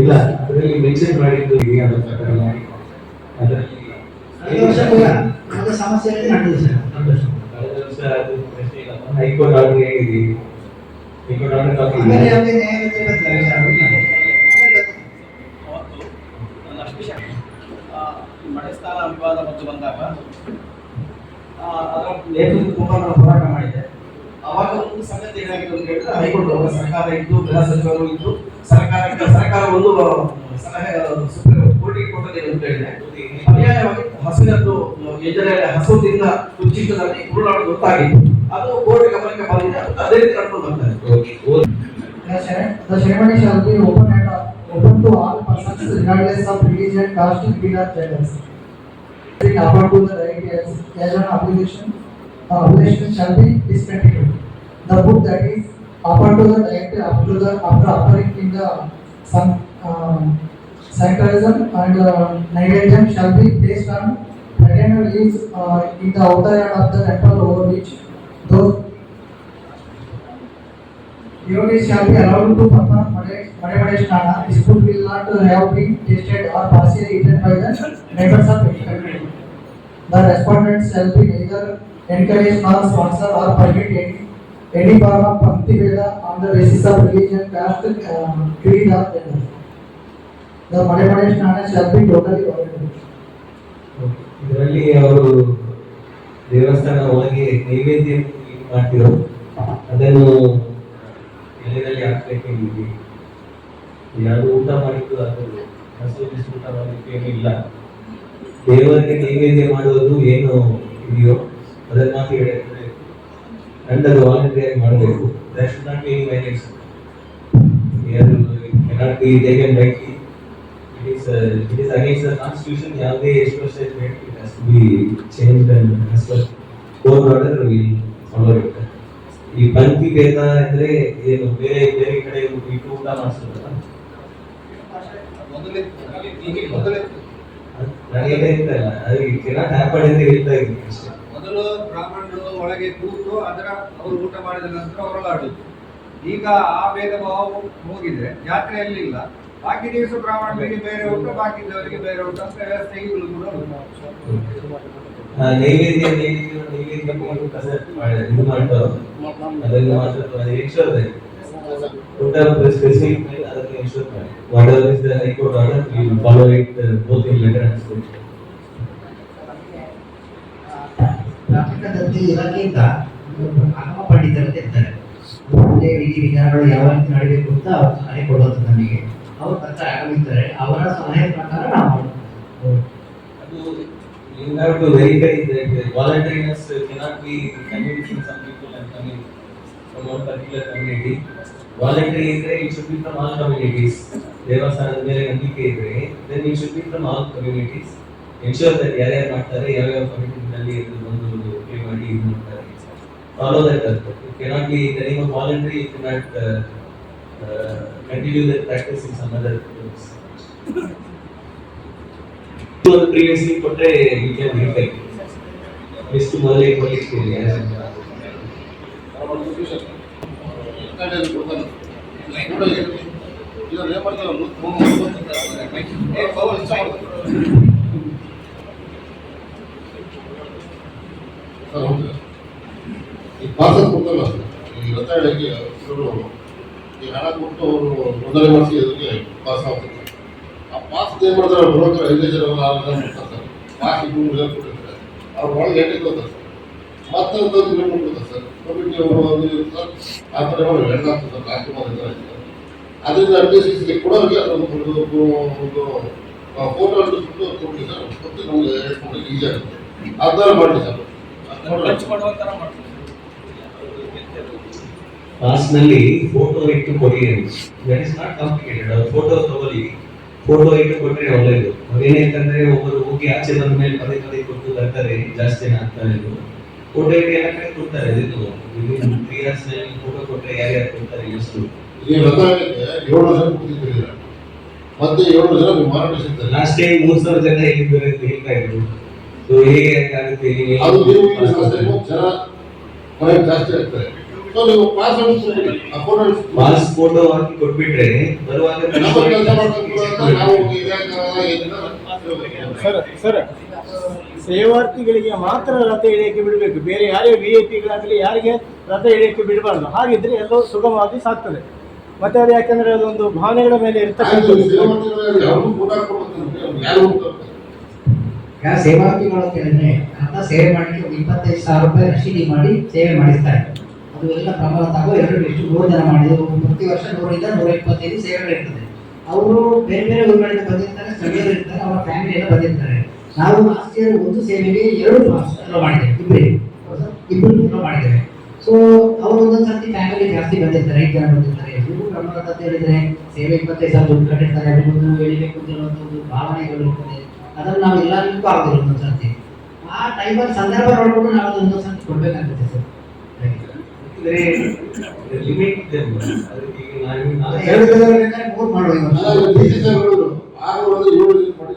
ಇಲ್ಲ ಅದರಲ್ಲಿ ಮೆನ್ಷನ್ ಮಾಡಿದ್ದು ಅದರ ಪ್ರಕಾರ ಅದರಲ್ಲಿ ಸಮಸ್ಯೆ ನಡೆದಿದೆ. ಹೈಕೋರ್ಟ್ ಆರ್ಡರ್ ಹೇಗಿದೆ ಹೈಕೋರ್ಟ್ ಆರ್ಡರ್ ಕಾಪಿ ಆಮೇಲೆ ಇದೆ ಯಾವುದೇ ನ್ಯಾಯಬದ್ಧ ಇರುತ್ತೆ ವಿಚಾರಗಳು ಆಮೇಲೆ ಆ, ಮಳೆ ಸ್ಥಾನ ವಿವಾದ ಮತ್ತು ಬಂದಾಗ ಆ, ಅದರ ನೇತೃತ್ವ ತುಂಬ ಹೋರಾಟ ಮಾಡಿದೆ. ಅವಾಗ ಒಂದು ಸಂಗತಿ ಏನಾಗಿದೆ ಅಂತ ಹೇಳಿದ್ರೆ ಹೈಕೋರ್ಟ್ ಸರ್ಕಾರ ಇತ್ತು ಗೃಹ ಸಚಿವರು ಇದ್ದು ಸರ್ಕಾರಕ್ಕೆ ಸರ್ಕಾರ ಒಂದು ಸಲಹೆ ಸುಪ್ರೀಂ ಕೋರ್ಟಿಗೆ ಕೊಟ್ಟದೆ ಅಂತ ಹೇಳಿದೆ. ಪರ್ಯಾಯವಾಗಿ ಹಸುವಿನದ್ದು ಯೋಜನೆ ಹಸುವಿನಿಂದ ಕುಚಿತದಲ್ಲಿ ಉರುಳಾಡೋದು ಗೊತ್ತಾಗಿತ್ತು. ಅದು ಕೋರ್ಟ್ ಗಮನಕ್ಕೆ ಬಂದಿದೆ ಮತ್ತು ಅದೇ ರೀತಿ ನಡ್ಕೊಂಡು ಬರ್ತಾರೆ okay The cere- the ceremony shall be open and uh, open to all persons regardless of religion, caste, creed or genders. Being offered to the right as, as an obligation, uh, obligation shall be discontinued. The book that is offered to the deity after the, after offering in the some, um, sanctuarism and uh, naivedhyam shall be placed on pagan leaves uh, in the outer yard of the temple over which those Devotees shall be allowed to perform Made Made Snana. This food will not have been tasted or partially eaten by the members of the community. The respondents shall be neither encouraged nor sponsored or permit any, any form of Bhakti Veda on the basis of religion, caste, uh, creed or gender. The Made Made Snana shall be totally avoided. ಇದರಲ್ಲಿ ಅವರು ದೇವಸ್ಥಾನ ಒಳಗೆ ನೈವೇದ್ಯ ಏನ್ ಮಾಡ್ತಿರೋ ಅದನ್ನು ಎಲೆಯಲ್ಲಿ ಇಲ್ಲಿ ಯಾರು ಊಟ ಮಾಡಿದ್ದು ಅದು ಹಸು ಊಟ ಮಾಡಲಿಕ್ಕೆ ಇಲ್ಲ. ದೇವರಿಗೆ ನೈವೇದ್ಯ ಮಾಡುವುದು ಏನು ಇದೆಯೋ ಅದನ್ನ ಮಾತ್ರ ಹೇಳಿದ್ರೆ ಅಂಡರ್ ವಾಲಂಟಿಯರ್ ಮಾಡಬೇಕು. That should not be any ಯಾರು cannot be uh, it is against the constitution. ಯಾವುದೇ express to be changed and as per it ಈ ಪಂಕ್ತಿ ಭೇದ ಅಂದ್ರೆ ಏನು ಬೇರೆ ಬೇರೆ ಕಡೆ ಇಟ್ಟು ಊಟ ಮೊದಲಿತ್ತು ನನಗೆ ಇರ್ತಲ್ಲ ಅದು ಕೆನಾಟ್ ಹ್ಯಾಪನ್ ಅಂತ ಹೇಳ್ತಾ ಇದ್ದೀನಿ ಅಷ್ಟೇ. ಮೊದಲು ಬ್ರಾಹ್ಮಣರು ಒಳಗೆ ಕೂತು ಅದರ ಅವರು ಊಟ ಮಾಡಿದ ನಂತರ ಹೊರಲಾಡುದು ಈಗ ಆ ಭೇದ ಭಾವ ಹೋಗಿದೆ ಜಾತ್ರೆಯಲ್ಲಿ ಇಲ್ಲ. ಬಾಕಿ ದಿವಸ ಬ್ರಾಹ್ಮಣರಿಗೆ ಬೇರೆ ಊಟ ಬಾಕಿದವರಿಗೆ ಬೇರೆ ಊಟ ಅಂತ ವ್ಯವಸ್ಥೆ ಈಗಲೂ ಕೂಡ ನೈವೇದ್ಯ ನೈವೇದ್ಯ ನೈವೇದ್ಯ ಊಟ ಕಸ ಇದು ಮಾಡ್ತಾರೋ ಅದನ್ನು ಮಾತ್ರ ಎನ್ಶೋರ್ ಊಟ ಸ್ಪೆಸಿಫಿಕ್ ಅದನ್ನು ಎನ್ಶೋರ್ ಮಾಡಿ. Whatever is the high court order you follow it both in letter and speech ಪ್ರಾಥಮಿಕದಲ್ಲಿ ಇರೋಕ್ಕಿಂತ ಆಗಮ ಪಂಡಿತರು ಅಂತ ಇರ್ತಾರೆ. ಮುಂದೆ ವಿಧಿ ವಿಧಾನಗಳು ಯಾವ ರೀತಿ ನಡೀಬೇಕು ಅಂತ ಅವರು ಸಲಹೆ ಕೊಡುವಂಥದ್ದು ನಮಗೆ. ಅವರು ಹತ್ರ ಆಗಮಿಸ್ತಾರೆ. ಅವರ ಸಲಹೆ ಪ್ರಕಾರ ನಾವು. ಅದು you have to verify that the voluntariness cannot be convinced in some people and coming from one particular community. Voluntary ಇದ್ರೆ it should be from all communities. ದೇವಸ್ಥಾನದ ಮೇಲೆ ನಂಬಿಕೆ ಇದ್ರೆ then it should be from all communities. Ensure that ಯಾರ್ಯಾರು ಮಾಡ್ತಾರೆ ಯಾವ್ಯಾವ ಕಮಿಟಿನಲ್ಲಿ ಇದು ಬಂದು ಪೇ ಮಾಡಿ ಇದು ಮಾಡ್ತಾರೆ follow that it cannot be in the name of voluntary you cannot uh, uh, continue that practice in some other groups. ಒಂದು previously ಕೊಟ್ಟರೆ ಯು ಕ್ಯಾನ್ ವೆರಿಫೈ ಎಷ್ಟು ಮೊದಲೇ ಕೊಡ್ಲಿಕ್ಕೆ ಏ, ಬೌಲ್ ಸೌಂಡ್. ಈ ಪಾಸ ಕೊಡ್ತಲ್ಲ ಈ ರಥ ಎಳೆಗೆ ಇವರು ಈ ಹಣ ಕೊಟ್ಟು ಅವರು ನೋಂದಣಿ ಮಾಡಿಸಿ ಅದಕ್ಕೆ ಪಾಸ್ ಆಗ್ತದೆ ಆ ಪಾಸ್ ಏನ್ ಮಾಡ್ತಾರೆ ಬ್ರೋಕರ್ ಐದು ಜನ ಇಬ್ಬರು ಮೂರು ಕೊಟ್ಟಿರ್ತಾರೆ ಅವ್ರು ಒಳಗೆ ಎಂಟು ಕೊಡ್ತಾರೆ ಮತ್ತೆ ದಿನ ಕೊಡ್ತಾರೆ ಸರ್ ಕಮಿಟಿ ಅವರು ಅದು ಆ ಥರ ಎರಡಾಗ್ತದೆ ಸರ್ ಲಾಸ್ಟ್ ಮಾಡಿದ್ದಾರೆ ಅದರಿಂದ ಕೊಡೋರಿಗೆ ಒಂದು ಫೋಟೋ ಅಂಟಿಸ್ಬಿಟ್ಟು ಮತ್ತೆ ನಮಗೆ ಈಸಿ ಆಗುತ್ತೆ ಅದನ್ನ ಮಾಡಿ ಸರ್ ಕ್ಲಾಸ್ನಲ್ಲಿ ಫೋಟೋ ಇಟ್ಟು ಕೊಡಿ ದಟ್ ಇಸ್ ನಾಟ್ ಕಾಂಪ್ಲಿಕೇಟೆಡ್ ಅವ್ರು ಫೋಟೋ ತಗೊಳ್ಳಿ. ಫೋಟೋ ಇಟ್ಟು ಕೊಟ್ರೆ ಒಳ್ಳೇದು. ಅಂತಂದ್ರೆ ಒಬ್ಬರು ಹೋಗಿ ಆಚೆ ಬಂದ ಮೇಲೆ ಪದೇ ಪದೇ ಕೊಟ್ಟು ಬರ್ತಾರೆ ಜಾಸ್ತಿ ಜನ ಆಗ್ತಾರೆ ಫೋಟೋ ಇಟ್ಟು ಎಲ್ಲ ಕಡೆ ಕೊಡ್ತಾರೆ ಇದು ತ್ರೀ ನಲ್ಲಿ ಫೋಟೋ ಕೊಟ್ರೆ ಯಾರ್ಯಾರು ಕೊಡ್ತಾರೆ ಎಷ್ಟು ಮತ್ತೆ ಏಳು ಜನ ಮಾರಾಟ ಲಾಸ್ಟ್ ಟೈಮ್ ಮೂರ್ ಸಾವಿರ ಜನ ಹೇಳಿದ್ದಾರೆ ಅಂತ ಹೇಳ್ತಾ ಇದ್ರು. ಸೊ ಹೇಗೆ ಆಗುತ್ತೆ ಜನ ಜಾಸ್ತಿ ಆಗ್ತಾರೆ ಸೊ ನೀವು ಪಾಸ್ ಆ ಫೋಟೋ ಪಾಸ್ ಫೋಟೋ ಹಾಕಿ ಕೊಟ್ಬಿಟ್ರೆ ಬರುವಾಗ ನಮ್ಮ ಕೆಲಸ ಮಾಡ್ಕೊಂಡು ನಾವು ಇದಾಗಲ್ಲ ಏನಿಲ್ಲ ಸರ್ ಸರ್ ಸೇವಾರ್ಥಿಗಳಿಗೆ ಮಾತ್ರ ರಥ ಎಳೆಯಕ್ಕೆ ಬಿಡಬೇಕು. ಬೇರೆ ಯಾರೇ ವಿ ಐ ಪಿಗಳಾಗಲಿ ಯಾರಿಗೆ ರಥ ಎಳೆಯಕ್ಕೆ ಬಿಡಬಾರ್ದು. ಹಾಗಿದ್ರೆ ಎಲ್ಲವೂ ಸುಗಮವಾಗಿ ಸಾಕ್ತದೆ. ಮತ್ತೆ ಅದು ಯಾಕಂದ್ರೆ ಅದೊಂದು ಭಾವನೆಗಳ ಮೇಲೆ ಇರ್ತಕ್ಕಂಥ ಸೇವಾರ್ಥಿಗಳ ಈಗ ಸೇವಾರ್ಥಿಗಳು ಅಂತ ಹೇಳಿದ್ರೆ ಸೇವೆ ಮಾಡಲಿಕ್ಕೆ ಇಪ್ಪತ್ತೈದು ಸಾವಿರ ರೂಪಾಯಿ ರಶೀದಿ ಮಾಡಿ ಸೇವೆ ಮಾಡಿಸ್ತಾರೆ. ಅದು ಎಲ್ಲ ಪ್ರಮಾಣ ತಗೋ ಎರಡು ಎಷ್ಟು ನೂರು ಜನ ಮಾಡಿದ್ರು. ಪ್ರತಿ ವರ್ಷ ನೂರಿಂದ ನೂರ ಇಪ್ಪತ್ತೈದು ಸೇವೆಗಳಿರ್ತದೆ ಅವರು ಬೇರೆ ಬೇರೆ ಊರುಗಳಿಂದ ಬಂದಿರ್ತಾರೆ, ಸ್ಥಳೀಯರು ಇರ್ತಾರೆ, ಅವರ ಫ್ಯಾಮಿಲಿ ಎಲ್ಲ ಬಂದಿರ್ತಾರೆ. ನಾವು ಲಾಸ್ಟ್ ಇಯರ್ ಒಂದು ಸೇವೆಗೆ ಎರಡು ಅಲೋ ಮಾಡಿದ್ದೇವೆ, ಇಬ್ಬರಿಗೆ. ಇಬ್ಬರು ಅಲೋ ಮಾಡಿದ್ದೇವೆ. ಸೊ ಅವರು ಒಂದೊಂದು ಸರ್ತಿ ಫ್ಯಾಮಿಲಿ ಜಾಸ್ತಿ ಬಂದಿರ್ತಾರೆ, ಐದು ಜನ ಬಂದಿರ್ತಾರೆ. ಎಲ್ಲರೂ ಅಂತ ಹೇಳಿದ್ರೆ ಸೇವೆ ಇಪ್ಪತ್ತೈದು ಸಾವಿರ ದುಡ್ಡು ಕಟ್ಟಿರ್ತಾರೆ ಅದನ್ನು ಹೇಳಬೇಕು ಅಂತ ಒಂದು ಭಾವನೆಗಳು ಇರ್ತದೆ. ಅದನ್ನು ನಾವು ಎಲ್ಲರಿಗೂ ಆಗೋದಿಲ್ಲ ಒಂದೊಂದು ಸರ್ತಿ. ಆ ಟೈಮಲ್ಲಿ ಸಂದರ್ಭ ನೋಡಿಕೊಂಡು ನಾವು ಒಂದೊಂದು ಸರ್ತಿ ಕೊಡಬೇಕಾಗುತ್ತೆ ಅಂದ್ರೆ ಲಿಮಿಟ್ ಇದೆ ಅದಕ್ಕೆ ಈಗ ನಾನು ನಾನು ಎರಡು ದಿನದಲ್ಲಿ ಮೂರು ಮಾಡುವ ಆರು ಒಂದು ಏಳು ಸರ್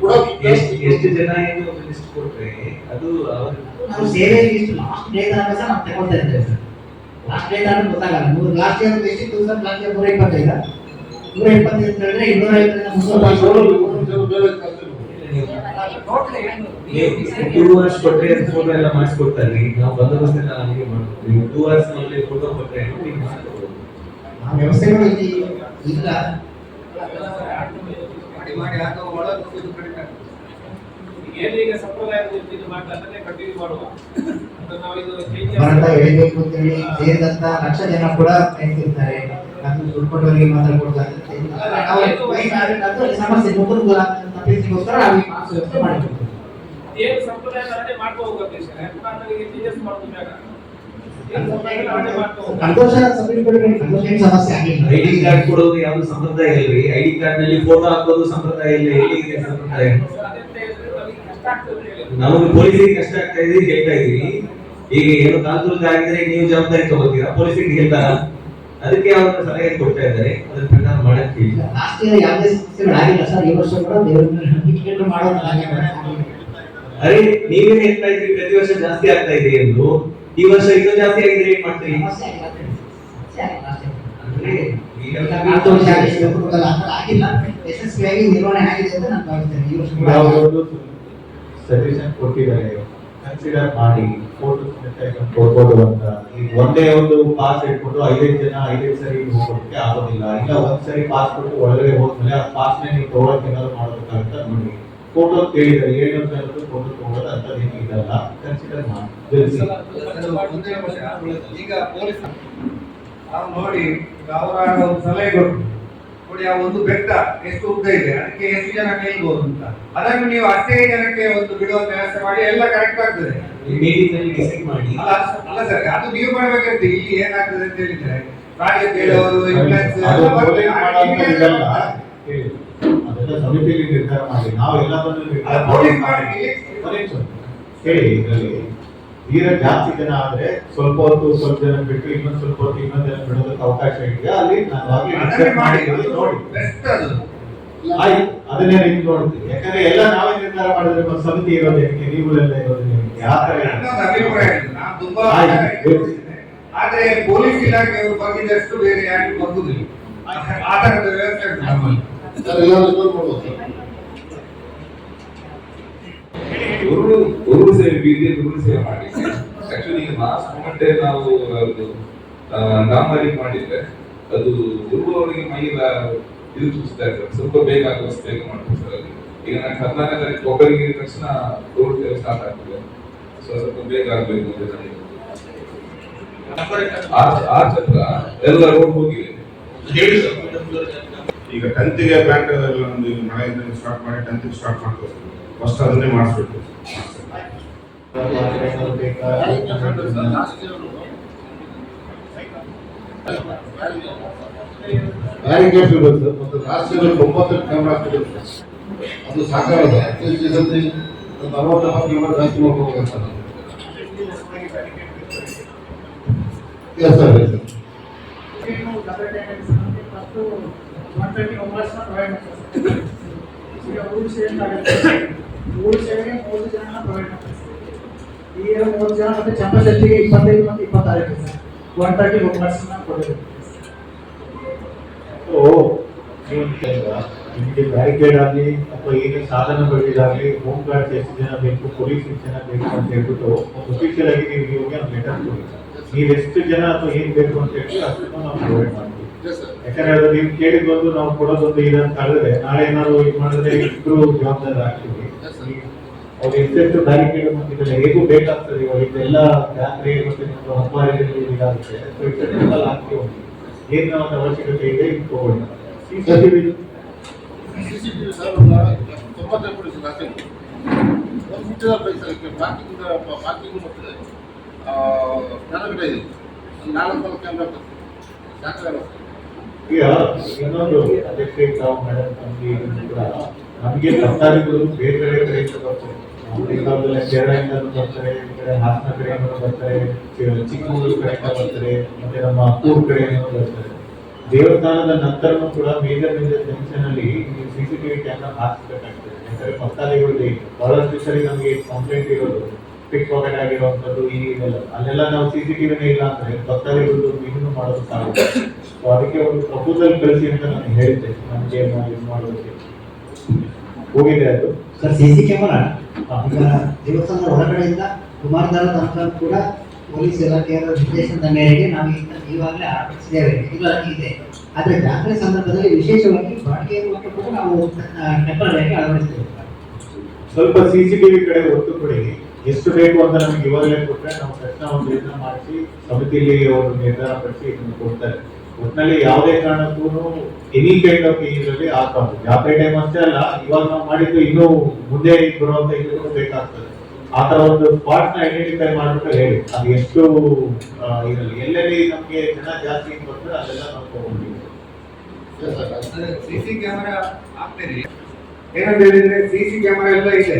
ಕೂಡ ಎಷ್ಟು ಎಷ್ಟು ಜನ ಎಂದು ಒಂದು ಲಿಸ್ಟ್ ಕೊಟ್ರೆ ಅದು ಅವರು ನಾವು ಸೇವೆ ಇಷ್ಟು ಲಾಸ್ಟ್ ಡೇಟ್ ತನಕ ಸಹ ನಾವು ತಗೊಳ್ತಾ ಇದ್ದೇವೆ ಸರ್. ಲಾಸ್ಟ್ ಡೇ ಆದ್ರೆ ಗೊತ್ತಾಗಲ್ಲ. ಮೂರು ಲಾಸ್ಟ್ ಇಯರ್ ಎಷ್ಟಿತ್ತು ಸರ್ ಲಾಸ್ಟ್ ಇಯರ್ ನೂರ ಇಪ್ಪತ್ತೈದ. ನೂರ ಇಪ್ಪತ್ತೈದು ಅಂತ ಹೇಳಿದ್ರೆ ಇನ್ನೂರ ಐವತ್ತರಿಂದ ಮುನ್ನೂರ ಟೂ ಅವರ್ಸ್ ಕೊಟ್ರೆ ಫೋಟೋ ಎಲ್ಲ ಮಾಡಿಸ್ಕೊಡ್ತಾರೆ. ನಾವು ಬಂದೋಬಸ್ತೆಲ್ಲ ನಮಗೆ ಮಾಡ್ತೀವಿ ಟೂ ಅವರ್ಸ್ನಲ್ಲಿ ಫೋಟೋ ಕೊಟ್ರೆ. ಆ ವ್ಯವಸ್ಥೆಗಳು ಇಲ್ಲಿ ಇಲ್ಲ. ಮಾಡಿ ಮಾಡಿ ಅದು ಒಳಗೆ ಹೋಗೋದು ಕಡಿಮೆ ಸಂಪ್ರದಾಯದ ಮಾಡ್ತಾರೆ ಕಂಟಿನ್ಯೂ ಮಾಡುವ ನಾವು ಅಂತ ಹೇಳಿ ಲಕ್ಷ ಜನ ಕೂಡ ಹೇಳ್ತಿರ್ತಾರೆ. ಅದು ದುಡ್ಡು ಕೊಟ್ಟವರಿಗೆ ಮಾತ್ರ ಕೊಡ್ತಾರೆ ನಾವು ಸಮಸ್ಯೆ ಮೊದಲು ತಪ್ಪಿಸಿಗೋಸ್ಕರ ನಾವು ಈ ಮಾರ್ಕ್ಸ್ ವ್ಯವಸ್ಥೆ ಏನು ಸಂಪ್ರದಾಯ ಚೇಂಜಸ್. ಸಂತೋಷ ಸಂತೋಷ ಸಮಸ್ಯೆ ಆಗಿಲ್ಲ. ಐಡಿ ಕಾರ್ಡ್ ಕೊಡೋದು ಯಾವ್ದು ಸಂಪ್ರದಾಯ ಇಲ್ರಿ? ಐಡಿ ಕಾರ್ಡ್ನಲ್ಲಿ ಫೋಟೋ ಹಾಕೋದು ಸಂಪ್ರದಾಯ ಇಲ್ಲ ಸಂಪ್ರದಾಯ? ನಮಗೆ ಪೊಲೀಸಿಗೆ ಕಷ್ಟ ಆಗ್ತಾ ಇದೆ ಹೇಳ್ತಾ ಇದೀವಿ ಈಗ ಏನು ತಾಂತ್ರಿಕ ಆಗಿದ್ರೆ ನೀವು ಜವಾಬ್ದಾರಿ ತಗೋತೀರಾ? ಪೊಲೀಸಿಗೆ ಹೇಳ್ತಾರ? ಅದಕ್ಕೆ ಅವರು ಸಲಹೆ ಕೊಡ್ತಾ ಇದ್ದಾರೆ ಅದ್ರ ಪ್ರಕಾರ ಮಾಡಕ್ಕೆ ಇಲ್ಲ. ಲಾಸ್ಟ್ ಇಯರ್ ಯಾವುದೇ ಸಮಸ್ಯೆಗಳಾಗಿಲ್ಲ ಸರ್ ಈ ವರ್ಷ ಕೂಡ ದೇವರ ಮೇಲೆ ನಂಬಿಕೆ ಮಾಡೋದು ಹಾಗೆ ಅರೆ ನೀವೇನು ಹೇಳ್ತಾ ಇದ್ರಿ ಪ್ರತಿ ವರ್ಷ ಜಾಸ್ತಿ ಆಗ್ತಾ ಇದೆ ಎಂದು? ಈ ವರ್ಷ ಇನ್ನೂ ಜಾಸ್ತಿ ಆಗಿದ್ರೆ ಏನ್ ಮಾಡ್ತೀರಿ ಆಗಿಲ್ಲ ಆಗಿಲ್ಲ ಆಗಿಲ್ಲ. ಯಶಸ್ವಿಯಾಗಿ ನಿರ್ವಹಣೆ ಆಗಿದೆ ಅಂತ ನಾನು ಭಾವಿಸ್ತೇನೆ ಈ ವರ್ಷ ಕೊಟ್ಟಿದ್ದಾರೆ ಕನ್ಸಿಡರ್ ಮಾಡಿ ಕೊಡ್ಬೋದು ಅಂತ ಈಗ ಒಂದೇ ಒಂದು ಪಾಸ್ ಇಟ್ಕೊಂಡು ಐದೈದು ಜನ, ಐದೈದು ಸರಿ ಹೋಗೋದಕ್ಕೆ ಆಗೋದಿಲ್ಲ. ಇಲ್ಲ ಒಂದ್ ಸರಿ ಪಾಸ್ ಕೊಟ್ಟು ಒಳಗಡೆ ಹೋದ್ಮೇಲೆ ಆ ಪಾಸ್ನ ನೀವು ತಗೊಳಕ್ ಏನಾದ್ರು ಮಾಡ್ಬೇಕಾಗುತ್ತೆ ನೋಡಿ. ಫೋಟೋ ಕೇಳಿದ್ರೆ ಏನು ಅಂತ ಫೋಟೋ ತಗೊಳ್ಳೋದು ಅಂತದೇನು ಇದಲ್ಲ. ಕನ್ಸಿಡರ್ ಮಾಡಿ. ಈಗ ಪೊಲೀಸ್ ನಾವು ನೋಡಿ ಅವರ ಸಲಹೆ ಕೊಟ್ಟು ನೋಡಿ ಆ ಒಂದು ಬೆಟ್ಟ ಎಷ್ಟು ಉದ್ದ ಇದೆ. ಅದಕ್ಕೆ ಎಷ್ಟು ಜನ ನಿಲ್ಬಹುದು ಅಂತ. ಅದನ್ನು ನೀವು ಅಷ್ಟೇ ಜನಕ್ಕೆ ಒಂದು ಬಿಡುವಂತ ವ್ಯವಸ್ಥೆ ಮಾಡಿ ಎಲ್ಲ ಕರೆಕ್ಟ್ ಆಗ್ತದೆ. ಅಲ್ಲ ಸರ್ ಅದು ನೀವು ಮಾಡ್ಬೇಕಂತ. ಇಲ್ಲಿ ಏನಾಗ್ತದೆ ಅಂತ ಹೇಳಿದ್ರೆ ರಾಜ್ಯ. ಸಮಿತಿಯಲ್ಲಿ ನಿರ್ಧಾರ ಮಾಡಿ. ನಾವು ಎಲ್ಲ. ಹೇಳಿ ಇದರಲ್ಲಿ. ತೀರಾ ಜಾಸ್ತಿ ಜನ ಆದ್ರೆ ಸ್ವಲ್ಪ ಹೊತ್ತು ಸ್ವಲ್ಪ ಜನ ಬಿಟ್ಟು ಇನ್ನೊಂದ್ ಸ್ವಲ್ಪ ಹೊತ್ತು ಇನ್ನೊಂದ್ ಜನ ಬಿಡೋದಕ್ಕೆ ಅವಕಾಶ ಇದೆ. ಅಲ್ಲಿ ನಾನು ನೋಡಿ. ಆಯ್ತು ಅದನ್ನೇ ನೀವು ನೋಡ್ತೀವಿ ಯಾಕಂದ್ರೆ ಎಲ್ಲ ನಾವೇ ನಿರ್ಧಾರ ಮಾಡಿದ್ರೆ ಒಂದು ಸಮಿತಿ ಇರೋದು ನೀವುಗಳೆಲ್ಲ ನೀವು ಆ ಇರೋದು. ಆದ್ರೆ ಪೊಲೀಸ್ ಇಲಾಖೆಯವರು ಬಗ್ಗಿದಷ್ಟು ಬೇರೆ ಯಾರಿಗೂ ಬಗ್ಗುದಿಲ್ಲ ಆ ತರದ ವ್ಯವಸ್ಥೆ ನಮ್ಮಲ್ಲಿ ಸರ್ ಎಲ್ಲರೂ ಇನ್ನೊಂದು ಮಾಡ್ಬೋದು ಸರ್ ಗುರು ಗುರು ಸೇವೆ ಬೀದಿಗೆ ಗುರು ಸೇವೆ ಮಾಡಿ. ಆಕ್ಚುಲಿ ಲಾಸ್ಟ್ ಮೊಮೆಂಟ್ ನಾವು, ಅದು ನಾಮರಿ ಮಾಡಿದ್ರೆ, ಅದು ಗುರು ಅವರಿಗೆ ಮೈಲ ಇದು ಚೂಸ್ತಾ ಇದ್ದಾರೆ. ಸ್ವಲ್ಪ ಬೇಗ ಆಗುವಷ್ಟು ಬೇಗ ಮಾಡ್ತಾರೆ ಈಗ ನಾನು ಹದಿನಾರನೇ ತಾರೀಕು ಒಬ್ಬರಿಗೆ ತಕ್ಷಣ ರೋಡ್ ಸೇವೆ ಸ್ಟಾರ್ಟ್ ಆಗ್ತದೆ. ಸೊ ಸ್ವಲ್ಪ ಬೇಗ ಆಗ್ಬೇಕು ಅಂತ ನನಗೆ ಆ ಹತ್ರ ಎಲ್ಲ ರೋಡ್ ಹೋಗಿದೆ. ಈಗ ಟೆಂತ್ಗೆ ಎಲ್ಲ ಒಂದು ಮಳೆಯಿಂದ ಸ್ಟಾರ್ಟ್ ಮಾಡಿ ಟೆಂತ್ ಸ್ಟಾರ್ಟ್ ಮಾಡ್ತೀವಿ ಫಸ್ಟ್ ಅದನ್ನೇ ಮಾಡಿಸ್ಬೇಕು ಬ್ಯಾರಿಕೇಡ್ಸ್ ಇರ್ಬೇಕು ಸರ್ ಮತ್ತು ಲಾಸ್ಟ್ ಇಯರ್ ತೊಂಬತ್ತು ಕ್ಯಾಮ್ರಾ ಹಾಕಿದ್ರು ಸರ್ ಅದು ಸಾಕಾಗಲ್ಲ ಅಟ್ಲೀಸ್ಟ್ ಈ ಸರ್ತಿ ಒಂದು ಅರವತ್ತು ಎಪ್ಪತ್ತು ಕ್ಯಾಮ್ರಾ ಜಾಸ್ತಿ ಮಾಡ್ಕೋಬೇಕು sir yes sir yes sir ಮೂರು ಸೇವೆಗೆ ಮೂರು ಜನ ಪ್ರೊವೈಡ್ ಮಾಡ್ತಾರೆ ಈ ಮೂರು ಜನ ಮತ್ತೆ ಚಂಪಶೆಟ್ಟಿಗೆ ಇಪ್ಪತ್ತೈದು ಮತ್ತು ಇಪ್ಪತ್ತಾರು ಒನ್ ತರ್ಟಿ ಹೋಮ್ವರ್ಕ್ಸ್ ಕೊಡಬೇಕು ಓ ನಿಮಗೆ ಬ್ಯಾರಿಕೇಡ್ ಆಗಲಿ ಅಥವಾ ಏನೇ ಸಾಧನಗಳಿಗಾಗಲಿ ಹೋಮ್ ಗಾರ್ಡ್ಸ್ ಎಷ್ಟು ಜನ ಬೇಕು ಪೊಲೀಸ್ ಎಷ್ಟು ಜನ ಬೇಕು ಅಂತ ಹೇಳ್ಬಿಟ್ಟು ಒಂದು ಅಫಿಷಿಯಲ್ ಆಗಿ ನೀವು ಹೋಗಿ ಒಂದು ಲೆಟರ್ ಕೊಡಿ ನೀವು ಎಷ್ಟು ಜನ ಅಥವಾ ಏನು ಬೇಕು ಅಂತ ಹೇಳಿ ಅಷ್ಟನ್ನು ನಾವು ಪ್ರೊವೈಡ್ ಮಾಡ್ತೀವಿ. ಎಸ್ ಸರ್ ಯಾಕಂದ್ರೆ ಅದು ನೀವು ಕೇಳಿದ್ದೊಂದು ನಾವು ಕೊಡೋದೊಂದು ಅಂತ ಹೇಳಿದ್ರೆ ನಾಳೆ ಏನಾದ್ರು ಇದು ಮಾಡಿದ್ರೆ ಇಬ್ರು ಜವಾಬ್ದಾರಿ ಆಗ್ತೀವಿ. ಅವ್ರು ಎಷ್ಟೆಷ್ಟು ಬ್ಯಾರಿಕೇಡ್ ಇದೆಲ್ಲ ಹೇಗೂ ಬೇಕಾಗ್ತದೆ ಇವಾಗ ಇದೆಲ್ಲ ಜಾತ್ರೆ ಮತ್ತೆ ನಿಮ್ದು ಹಬ್ಬ ಇದಾಗುತ್ತೆ. ಏನು ಒಂದು ಅವಶ್ಯಕತೆ ಇದೆ ಸರ್ ಪಾರ್ಕಿಂಗ್ ಪಾರ್ಕಿಂಗ್ ಮತ್ತು ಸ್ನಾನಗೃಹ ಇದೆ? ನಾಲ್ಕು ಕ್ಯಾಮ್ರಾ ಈಗ ಇನ್ನೊಂದು ಅಧ್ಯಕ್ಷ ಮೇಡಮ್ ಕೂಡ ನಮಗೆ ಭಕ್ತಾದಿಗಳು ಬೇರೆ ಬೇರೆ ಕಡೆಯಿಂದ ಬರ್ತಾರೆ. ಶ್ರೀಕಾಂತದಲ್ಲಿ ಕೇರಳದಿಂದ ಬರ್ತಾರೆ, ಈ ಕಡೆ ಹಾಸನ ಕಡೆಯಿಂದ ಬರ್ತಾರೆ ಚಿಕ್ಕಮಗಳೂರು ಕಡೆಯಿಂದ ಬರ್ತಾರೆ, ಮತ್ತೆ ನಮ್ಮ ಕೂರ್ ಕಡೆಯಿಂದ ಬರ್ತಾರೆ. ದೇವಸ್ಥಾನದ ನಂತರನೂ ಕೂಡ ಮೇಜರ್ ಮೇಜರ್ ಜಂಕ್ಷನ್ ಅಲ್ಲಿ ಸಿ ಸಿ ಟಿವಿ ಕ್ಯಾಮ್ರಾ ಹಾಕಿಸ್ಬೇಕಾಗ್ತದೆ. ಯಾಕಂದ್ರೆ ಭಕ್ತಾದಿಗಳು ಬಹಳಷ್ಟು ಸರಿ ನಮಗೆ ಕಂಪ್ಲೇಂಟ್ ಇರೋದು ಪಿಕ್ ಪಾಕೆಟ್ ಆಗಿರುವಂತದ್ದು ಈ ಇದೆಲ್ಲ. ಅಲ್ಲೆಲ್ಲ ನಾವು ಸಿ ಸಿ ಟಿವಿನೇ ಇಲ್ಲ ಅಂದ್ರೆ ಭಕ್ತಾದಿಗಳು ಇದನ್ನು ಮಾಡೋದು ಸಾಧ್ಯ. ಸೊ ಅದಕ್ಕೆ ಒಂದು ಪ್ರಪೋಸಲ್ ಕಳಿಸಿ ಅಂತ ನಾನು ಹೇಳ್ತೇನೆ. ನಮಗೆ ಮಾಡೋದಕ್ಕೆ. ಹೋಗಿದೆ ಅದು. Sir C C camera? ಈಗ ದೇವಸ್ಥಾನದ ಹೊರಗಡೆಯಿಂದ ಕುಮಾರಧಾರ ತನಕ ಕೂಡ ಪೊಲೀಸ್ ಇಲಾಖೆಯ ನಿರ್ದೇಶನದ ಮೇರೆಗೆ ನಾವು ಈಗ ಈಗಾಗಲೇ ಆರಂಭಿಸಿದ್ದೇವೆ. ಇದೆ. ಆದರೆ ಜಾತ್ರೆ ಸಂದರ್ಭದಲ್ಲಿ ವಿಶೇಷವಾಗಿ ಬಾಡಿಗೆ ಮತ್ತು ಕೂಡ ನಾವು ಟೆಂಪರರಿಯಾಗಿ ಅಳವಡಿಸ್ತೇವೆ. ಸ್ವಲ್ಪ ಸಿ ಸಿ ಟಿವಿ ಕಡೆ ಒತ್ತು ಕೊಡಿ. ಎಷ್ಟು ಬೇಕು ಅಂತ ನಮಗೆ ಇವಾಗಲೇ ಕೊಟ್ಟರೆ ನಾವು ತಕ್ಷಣ ಒಂದು ಇದನ್ನ ಮಾಡಿಸಿ ಸಮಿತಿಯಲ್ಲಿ ಅವರು ನಿರ್ಧಾರ ಪಡಿಸಿ ಇದನ್ನು ಕೊಡ್ತಾರೆ. ಒಟ್ಟಿನಲ್ಲಿ ಯಾವುದೇ ಕಾರಣಕ್ಕೂ ಎನಿ ಕೈಂಡ್ ಆಫ್ ಇದರಲ್ಲಿ ಆಗ್ಬಾರ್ದು ಯಾವುದೇ ಟೈಮ್ ಅಷ್ಟೇ ಅಲ್ಲ, ಇವಾಗ ನಾವು ಮಾಡಿದ್ದು ಇನ್ನೂ ಮುಂದೆ ಬರುವಂತ ಇದಕ್ಕೂ ಬೇಕಾಗ್ತದೆ. ಆ ತರ ಒಂದು ಸ್ಪಾಟ್ನ ಐಡೆಂಟಿಫೈ ಮಾಡ್ಬಿಟ್ಟು ಹೇಳಿ. ಅದು ಎಷ್ಟು ಇರಲಿ ಎಲ್ಲೆಲ್ಲಿ ನಮಗೆ ಜನ ಜಾಸ್ತಿ ಬರ್ತಾರೆ ಅದೆಲ್ಲ ನಾವು ತಗೊಂಡಿದ್ದೀವಿ ಸಿ ಸಿ ಕ್ಯಾಮೆರಾ ಹಾಕ್ತೇನೆ. ಏನಂತ ಹೇಳಿದ್ರೆ ಸಿ ಸಿ ಕ್ಯಾಮೆರಾ ಎಲ್ಲ ಇದೆ.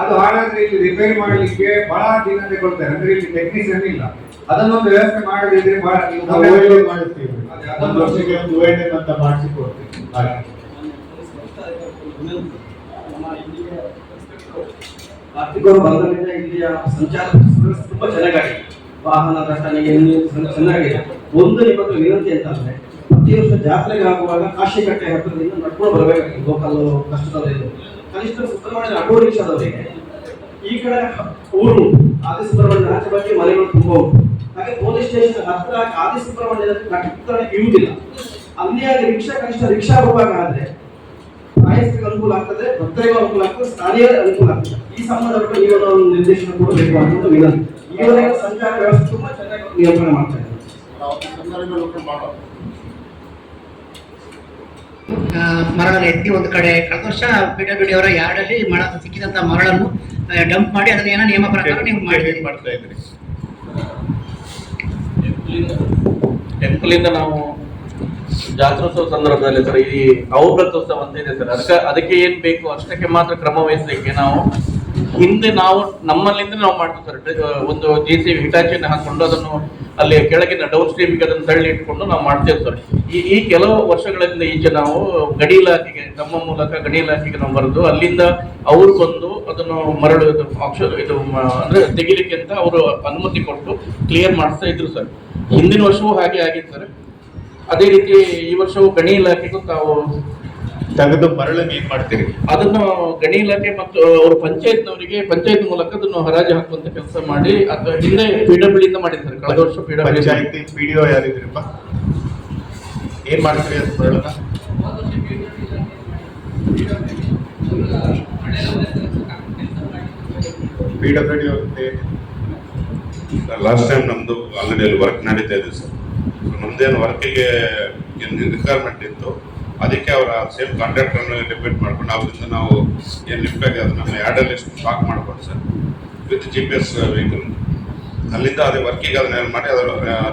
ಅದು ಹಾಳಾದ್ರೆ ಇಲ್ಲಿ ರಿಪೇರಿ ಮಾಡಲಿಕ್ಕೆ ಬಹಳ ದಿನ ತಗೊಳ್ತಾರೆ ಅಂದ್ರೆ ಇಲ್ಲಿ ಟೆಕ್ನಿಷಿಯನ್ ಇಲ್ಲ. ಅದನ್ನೊಂದು ವ್ಯವಸ್ಥೆ ಮಾಡದಿದ್ರೆ ಬಹಳ ಮಾಡಿಸ್ತೀವಿ ಒಂದು ವರ್ಷಕ್ಕೆ ಒಂದು ಅಂತ ಮಾಡಿಸಿ ಕೊಡ್ತೀವಿ ಹಾಗೆ. ಆರ್ಥಿಕರು ಬಂದರಿಂದ ಇಲ್ಲಿಯ ಸಂಚಾರ ತುಂಬಾ ಚೆನ್ನಾಗಿದೆ ವಾಹನ ದಟ್ಟಣೆಗೆ ಚೆನ್ನಾಗಿದೆ. ಒಂದು ನಿಮಗೆ ವಿನಂತಿ ಅಂತಂದ್ರೆ ಪ್ರತಿ ವರ್ಷ ಜಾತ್ರೆಗೆ ಆಗುವಾಗ ಕಾಶಿಕಟ್ಟೆ ಹತ್ತಿರದಿಂದ ನಡ್ಕೊಂಡು ಬರಬೇಕಾಗಿದೆ. ಲೋಕಲ್ ಕಷ್ಟದವರಿಗೆ ಕನಿಷ್ಠ ಸುಬ್ರಹ್ಮಣ್ಯ ಆಟೋ ರಿಕ್ಷಾದವರಿಗೆ ಈ ಕಡೆ ಊರು ಆದಿ ಸುಬ್ರಹ್ಮಣ್ಯ ಆಚೆ ಬಗ್ಗೆ ಮನೆಗಳು ತುಂಬಾ ಉಂಟು. ಹಾಗೆ ಪೊಲೀಸ್ ಸ್ಟೇಷನ್ ಹತ್ತಿರ ಆದಿ ಸುಬ್ರಹ್ಮಣ್ಯದ ಕಟ್ಟಡ ಇರುವುದಿಲ್ಲ ಅಲ್ಲಿ ಆಗಿ ರಿಕ್ಷಾ ಕನಿಷ್ಠ ರಿಕ್ಷಾ ಹೋಗುವಾಗ ಆದ್ರೆ ಅನುಕೂಲ ಆಗ್ತದೆ ಭಕ್ತರಿಗೂ ಅನುಕೂಲ ಆಗ್ತದೆ ಸ್ಥಳೀಯ ಅನುಕೂಲ ಆಗ್ತದೆ. ಈ ಸಂಬಂಧಪಟ್ಟ ಈ ಒಂದು ನಿರ್ದೇಶನ ಕೊಡಬೇಕು ಅನ್ನೋದು ವಿನಂತಿ. ಈವರೆಗೆ ಸಂಚಾರ ವ್ಯವಸ್ಥೆ ತುಂಬಾ ಚೆನ್ನಾಗಿ ನಿಯಂತ್ರಣ ಮಾಡ್ತಾ ಇದ್ದಾರೆ. ಮರಳನ್ನು ಎತ್ತಿ ಒಂದು ಕಡೆ ಕಳೆದ ವರ್ಷ ಪಿ ಡಬ್ಲ್ಯೂ ಡಿ ಅವರ ಯಾರ್ಡಲ್ಲಿ ಮರ ಸಿಕ್ಕಿದಂತ ಮರಳನ್ನು ಡಂಪ್ ಮಾಡಿ ಅದನ್ನ ಏನೋ ನಿಯಮ ಪ್ರಕಾರ ನೀವು ಮಾಡಿ ಮಾಡ್ತಾ ಇದ್ರಿ ಇಂದ ನಾವು ಜಾತ್ರೋತ್ಸವ ಸಂದರ್ಭದಲ್ಲಿ ಸರ್, ಈ ನವವ್ರತೋತ್ಸವ ಅಂತ ಇದೆ ಸರ್. ಅದಕ್ಕೆ ಅದಕ್ಕೆ ಏನ್ ಬೇಕು? ಅಷ್ಟಕ್ಕೆ ಮಾತ್ರ ಕ್ರಮ ವಹಿಸಲಿಕ್ಕೆ ನಾವು ಹಿಂದೆ ನಾವು ನಮ್ಮಲ್ಲಿಂದ ನಾವು ಮಾಡ್ತೀವಿ ಸರ್. ಒಂದು ಜೆ ಸಿ ಹಿಟಾಚಿಯನ್ನು ಹಾಕೊಂಡು ಅದನ್ನು ಅಲ್ಲಿ ಕೆಳಗಿನ ಡೌನ್ ಸ್ಟ್ರೀಮ್ಗೆ ಅದನ್ನು ತಳ್ಳಿ ಇಟ್ಕೊಂಡು ನಾವು ಮಾಡ್ತೇವೆ ಸರ್. ಈ ಈ ಕೆಲವು ವರ್ಷಗಳಿಂದ ಈಚೆ ನಾವು ಗಡಿ ಇಲಾಖೆಗೆ, ನಮ್ಮ ಮೂಲಕ ಗಡಿ ಇಲಾಖೆಗೆ ನಾವು ಬರೆದು. ಅಲ್ಲಿಂದ ಅವ್ರು ಬಂದು ಅದನ್ನು ಮರಳು ಇದು ಅಕ್ಷರ ಇದು ಅಂದ್ರೆ ತೆಗಿಲಿಕ್ಕೆ ಅಂತ ಅವರು ಅನುಮತಿ ಕೊಟ್ಟು ಕ್ಲಿಯರ್ ಮಾಡಿಸ್ತಾ ಇದ್ರು ಸರ್. ಹಿಂದಿನ ವರ್ಷವೂ ಹಾಗೆ ಆಗಿತ್ತು ಸರ್ ಅದೇ ರೀತಿ ಈ ವರ್ಷವೂ ಗಣಿ ಇಲಾಖೆಗೂ ತಾವು ತೆಗೆದು ಮರಳನ್ನು ಏನ್ ಮಾಡ್ತೀರಿ? ಅದನ್ನು ಗಣಿ ಇಲಾಖೆ ಮತ್ತು ಅವರು ಪಂಚಾಯತ್ನವರಿಗೆ ಪಂಚಾಯತ್ ಮೂಲಕ ಅದನ್ನು ಹರಾಜು ಹಾಕುವಂತ ಕೆಲಸ ಮಾಡಿ ಅಥವಾ ಹಿಂದೆ ಪಿಡಬ್ಲ್ಯೂ ಇಂದ ಮಾಡಿದ್ದಾರೆ. ಕಳೆದ ವರ್ಷ ಪಿಡಬ್ಲ್ಯೂ ಯಾರಿದ್ರಪ್ಪ? ಏನ್ ಮಾಡ್ತೀರಿ ಅದು ಮರಳನ್ನ ಪಿಡಬ್ಲ್ಯೂ ಲಾಸ್ಟ್ ಟೈಮ್ ನಮ್ದು ಅಂಗಡಿಯಲ್ಲಿ ವರ್ಕ್ ನಡೀತಾ ಇದೆ ಸರ್. ನಮ್ದೇನು ವರ್ಕಿಗೆ ಏನು ರಿಕ್ವೈರ್ಮೆಂಟ್ ಇತ್ತು, ಅದಕ್ಕೆ ಅವರ ಸೇಮ್ ಕಾಂಟ್ರಾಕ್ಟರ್ನ ಡಿಪೆಂಡ್ ಮಾಡ್ಕೊಂಡು ಅವರಿಂದ ನಾವು ಏನು ಲಿಫ್ಟ್ ಆಗಿದೆ ಅದು ನಮ್ಮ ಸ್ಟಾಕ್ ಮಾಡ್ಕೊಂಡು sir with G P S vehicle ಅಲ್ಲಿಂದ ಅದೇ ವರ್ಕಿಗೆ ಅದನ್ನ ಏನು ಮಾಡಿ, ಅದರ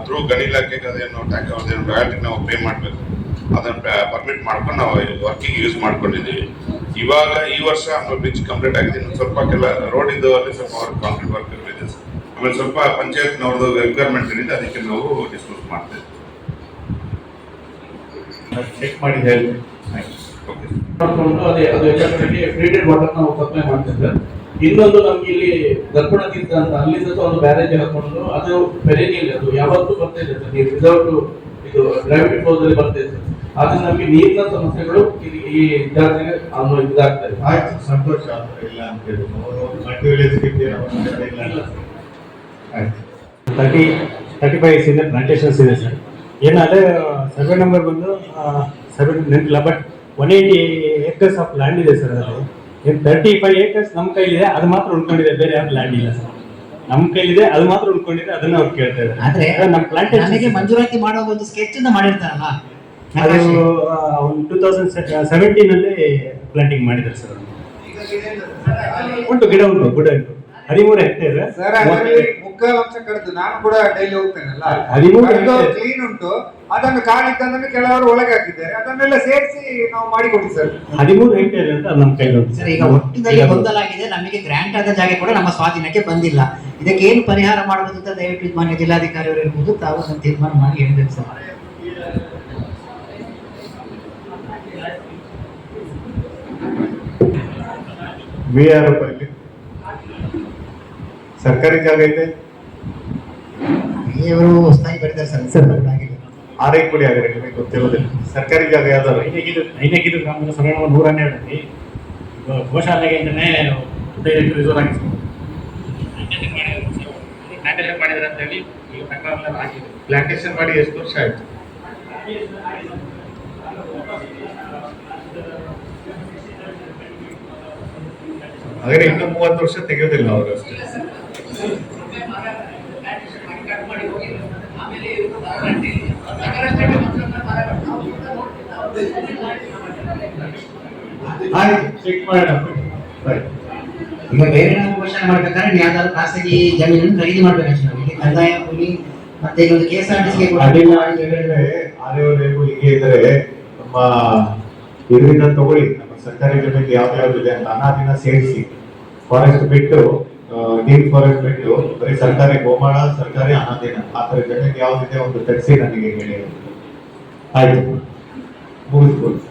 ಥ್ರೂ ಗಣಿ ಇಲಾಖೆಗೆ ಅದೇನು ಟ್ಯಾಕ್ ಅದೇನು ರಾಯಲ್ಟಿ ನಾವು ಪೇ ಮಾಡಬೇಕು. ಅದನ್ನ ಪರ್ಮಿಟ್ ಮಾಡ್ಕೊಂಡು ನಾವು ವರ್ಕಿಗೆ ಯೂಸ್ ಮಾಡ್ಕೊಂಡಿದ್ದೀವಿ. ಇವಾಗ ಈ ವರ್ಷ ಬ್ರಿಡ್ಜ್ ಕಂಪ್ಲೀಟ್ ಆಗಿದೆ ಸ್ವಲ್ಪ ಕೆಲ ರೋಡ್ ಇದ್ದು ಅಲ್ಲಿ ಸ್ವಲ್ಪ ಕಾಂಕ್ರೀಟ್ ವರ್ಕ್ ಆಮೇಲೆ ಸ್ವಲ್ಪ ಪಂಚಾಯತ್ನವ್ರದ್ದು ರಿಕ್ವೈರ್ಮೆಂಟ್ ಏನಿದೆ ಅದಕ್ಕೆ ನಾವು ಡಿಸ್ಕಸ್ ಮಾಡ್ತೇವೆ ಚೆಕ್ ಮಾಡಿ ಹೇಳಿ ಓಕೆ ಮಾಡ್ಕೊಂಡು ಅದೇ ಅದು ಯಾಕಂದ್ರೆ ಟ್ರೀಟೆಡ್ ವಾಟರ್ ನಾವು ಸಪ್ಲೈ ಮಾಡ್ತೇವೆ ಇನ್ನೊಂದು ನಮ್ಗೆ ಇಲ್ಲಿ ದರ್ಪಣ ತೀರ್ಥ ಅಂತ ಅಲ್ಲಿಂದ ಸಹ ಒಂದು ಬ್ಯಾರೇಜ್ ಹಾಕೊಂಡು ಅದು ಪೆರೇನಿಯಲ್ ಅದು ಯಾವತ್ತೂ ಬರ್ತಾ ಇದೆ ಸರ್ ರಿಸರ್ವ್ ವಿದೌಟ್ ಇದು ಗ್ರಾವಿಟಿ ಅಲ್ಲಿ ಬರ್ತಾ ಇದೆ ಸರ್. ಆದ್ರೆ ನಮಗೆ ನೀರಿನ ಸಮಸ್ಯೆಗಳು ಇಲ್ಲಿ ಈ ವಿದ್ಯಾರ್ಥಿಗೆ ಅನ್ನು ಇದಾಗ್ತದೆ ಇದೆ. ಆಯ್ತು ಸಂತೋಷ ಇಲ್ಲ ಅಂತ ಹೇಳಿ ಮಲ್ಟಿವಿಲೇಜ್ ಇಲ್ಲ ಅಂತ. ಆಯ್ತು ತರ್ಟಿ ತರ್ಟಿ ಫೈವ್ ಇದೆ ಪ್ಲಾಂಟೇಶನ್ಸ್ ಇದೆ ಸರ್ ಏನಾದರೆ ಸರ್ವೆ ನಂಬರ್ ಬಂದು ಸರ್ವೆ ನೆನಪಿಲ್ಲ but one eighty acres of land ಇದೆ ಸರ್ ಅದು. ಏನು ತರ್ಟಿ ಫೈವ್ ಏಕರ್ಸ್ ನಮ್ಮ ಕೈಲಿದೆ ಅದು ಮಾತ್ರ ಉಳ್ಕೊಂಡಿದೆ ಬೇರೆ ಯಾವ ಲ್ಯಾಂಡ್ ಇಲ್ಲ ಸರ್ ನಮ್ಮ ಕೈಲಿದೆ ಅದು ಮಾತ್ರ ಉಳ್ಕೊಂಡಿದೆ ಅದನ್ನ ಅವ್ರು ಕೇಳ್ತಾ ಇದ್ದಾರೆ. ಆದ್ರೆ ನಮ್ಮ ನನಗೆ ಪ್ಲಾಂಟೇಶನ್ ಮಂಜೂರಾತಿ ಮಾಡೋ ಒಂದು ಸ್ಕೆಚ್ ಇಂದ ಮಾಡಿರ್ತಾರಲ್ಲ? ಅದು ಒಂದು ಟೂ ತೌಸಂಡ್ ಸೆವೆಂಟೀನಲ್ಲಿ ಪ್ಲಾಂಟಿಂಗ್ ಮಾಡಿದ್ದಾರೆ ಸರ್ ಉಂಟು ಗಿಡ ಉಂಟು ಗಿಡ ಉಂಟು. ಹದಿಮೂರು ಹೆಕ್ಟೇರ್ ಸರ್ ಅದರಲ್ಲಿ ಮುಕ್ಕಾಲು ಅಂಶ ಕಡಿದು ನಾನು ಕೂಡ ಡೈಲಿ ಹೋಗ್ತೇನಲ್ಲ? ಹದಿಮೂರು ಕಡ್ದು hectare. ಕ್ಲೀನ್ ಉಂಟು. ಅದನ್ನು ಕಾಣಿದ್ದನ್ನು ಕೆಲವರು ಒಳಗೆ ಹಾಕಿದ್ದಾರೆ. ಅದನ್ನೆಲ್ಲ ಸೇರಿಸಿ ನಾವು ಮಾಡಿಕೊಡಿ ಸರ್. ಹದಿಮೂರು ಹೆಕ್ಟೇರ್ ಅಂತ ನಮ್ಮ ಕೈಯಲ್ಲಿ ಉಂಟು ಸರ್ ಈಗ ಒಟ್ಟಿನಲ್ಲಿ ಗೊಂದಲಾಗಿದೆ. ನಮಗೆ ಗ್ರಾಂಟ್ ಆದ ಜಾಗ ಕೂಡ ನಮ್ಮ ಸ್ವಾಧೀನಕ್ಕೆ ಬಂದಿಲ್ಲ. ಇದಕ್ಕೆ ಏನು ಪರಿಹಾರ ಮಾಡಬಹುದು ಅಂತ ದಯವಿಟ್ಟು ಮಾನ್ಯ ಜಿಲ್ಲಾಧಿಕಾರಿ ಅವರು ಇರ್ಬೋದು ತಾವು ಅದನ್ನು ತೀರ್ಮಾನ ಮಾಡಿ ಹೇಳ್ಬೇಕು ಸರ್. ಬಿ ಆರ್ ಸರ್ಕಾರಿ ಜಾಗ ಇದೆ? ಇವರು ಹೊಸದಾಗಿ ಬರೀತಾರೆ ಸರ್. ಸರ್. ಆಗಿಲ್ಲ ಆರೈ ಕೊಡಿ ಆದರೆ ನಿಮಗೆ ಗೊತ್ತಿರೋದಿಲ್ಲ. ಸರ್ಕಾರಿ ಜಾಗ ಯಾವ್ದಾದ್ರು? ಐನಗಿದು ಐನಗಿದು ಗ್ರಾಮದ ಸಭೆಗಳ ನೂರ ಹನ್ನೆರಡರಲ್ಲಿ ಗೋಶಾಲೆಗೆ ಹದಿನೈದು ರಿಸರ್ವ್ ಆಗಿದೆ ಮಾಡಿದ್ರೆ ಅಂತ ಹೇಳಿ ಈಗ ಪ್ರಕಾರ ಆಗಿದೆ ಪ್ಲಾಂಟೇಶನ್ ಮಾಡಿ ಎಷ್ಟು ವರ್ಷ ಆಯ್ತು? ಹಾಗಾದ್ರೆ ಇನ್ನೂ ಮೂವತ್ತು ವರ್ಷ ತೆಗೆಯೋದಿಲ್ಲ ಅವರು ಅಷ್ಟೇ. ಆಯ್ತು ಚೆಕ್ ಮಾಡೋಣ. ಈಗ ಬೇರೆ ನಾವು ಘೋಷಣೆ ಮಾಡ್ಬೇಕಾದ್ರೆ ಯಾವ್ದಾದ್ರು ಖಾಸಗಿ ಜಮೀನನ್ನು ಖರೀದಿ ಮಾಡ್ಬೇಕಷ್ಟೇ ನಾವು ಇಲ್ಲಿ ಕಂದಾಯ ಭೂಮಿ ಮತ್ತೆ ಈಗ ಒಂದು ಕೆ ಎಸ್ ಆರ್ ಟಿ ಸಿಗೆ ಹೀಗೆ ಇದ್ರೆ ನಮ್ಮ ಇದರಿಂದ ತಗೊಳ್ಳಿ ನಮ್ಮ ಸರ್ಕಾರಿ ಜಮೀನು ಯಾವ್ದು ಯಾವ್ದು ಇದೆ ಅಂತ ಅನಾದಿನ ಸೇರಿಸಿ ಫಾರೆಸ್ಟ್ ಬಿಟ್ಟು ಡೀಪ್ ಫಾರೆಸ್ಟ್ ಬಿಟ್ಟು ಬರೀ ಸರ್ಕಾರಿ ಗೋಮಾಳ ಸರ್ಕಾರಿ ಅನಾದಿನ ಆ ಥರ ಜನಕ್ಕೆ ಯಾವ್ದಿದೆ ಒಂದು ತರಿಸಿ ನನಗೆ ಹೇಳಿ. ಆಯ್ತು. ಮುಗಿಸ್ಬೋದು.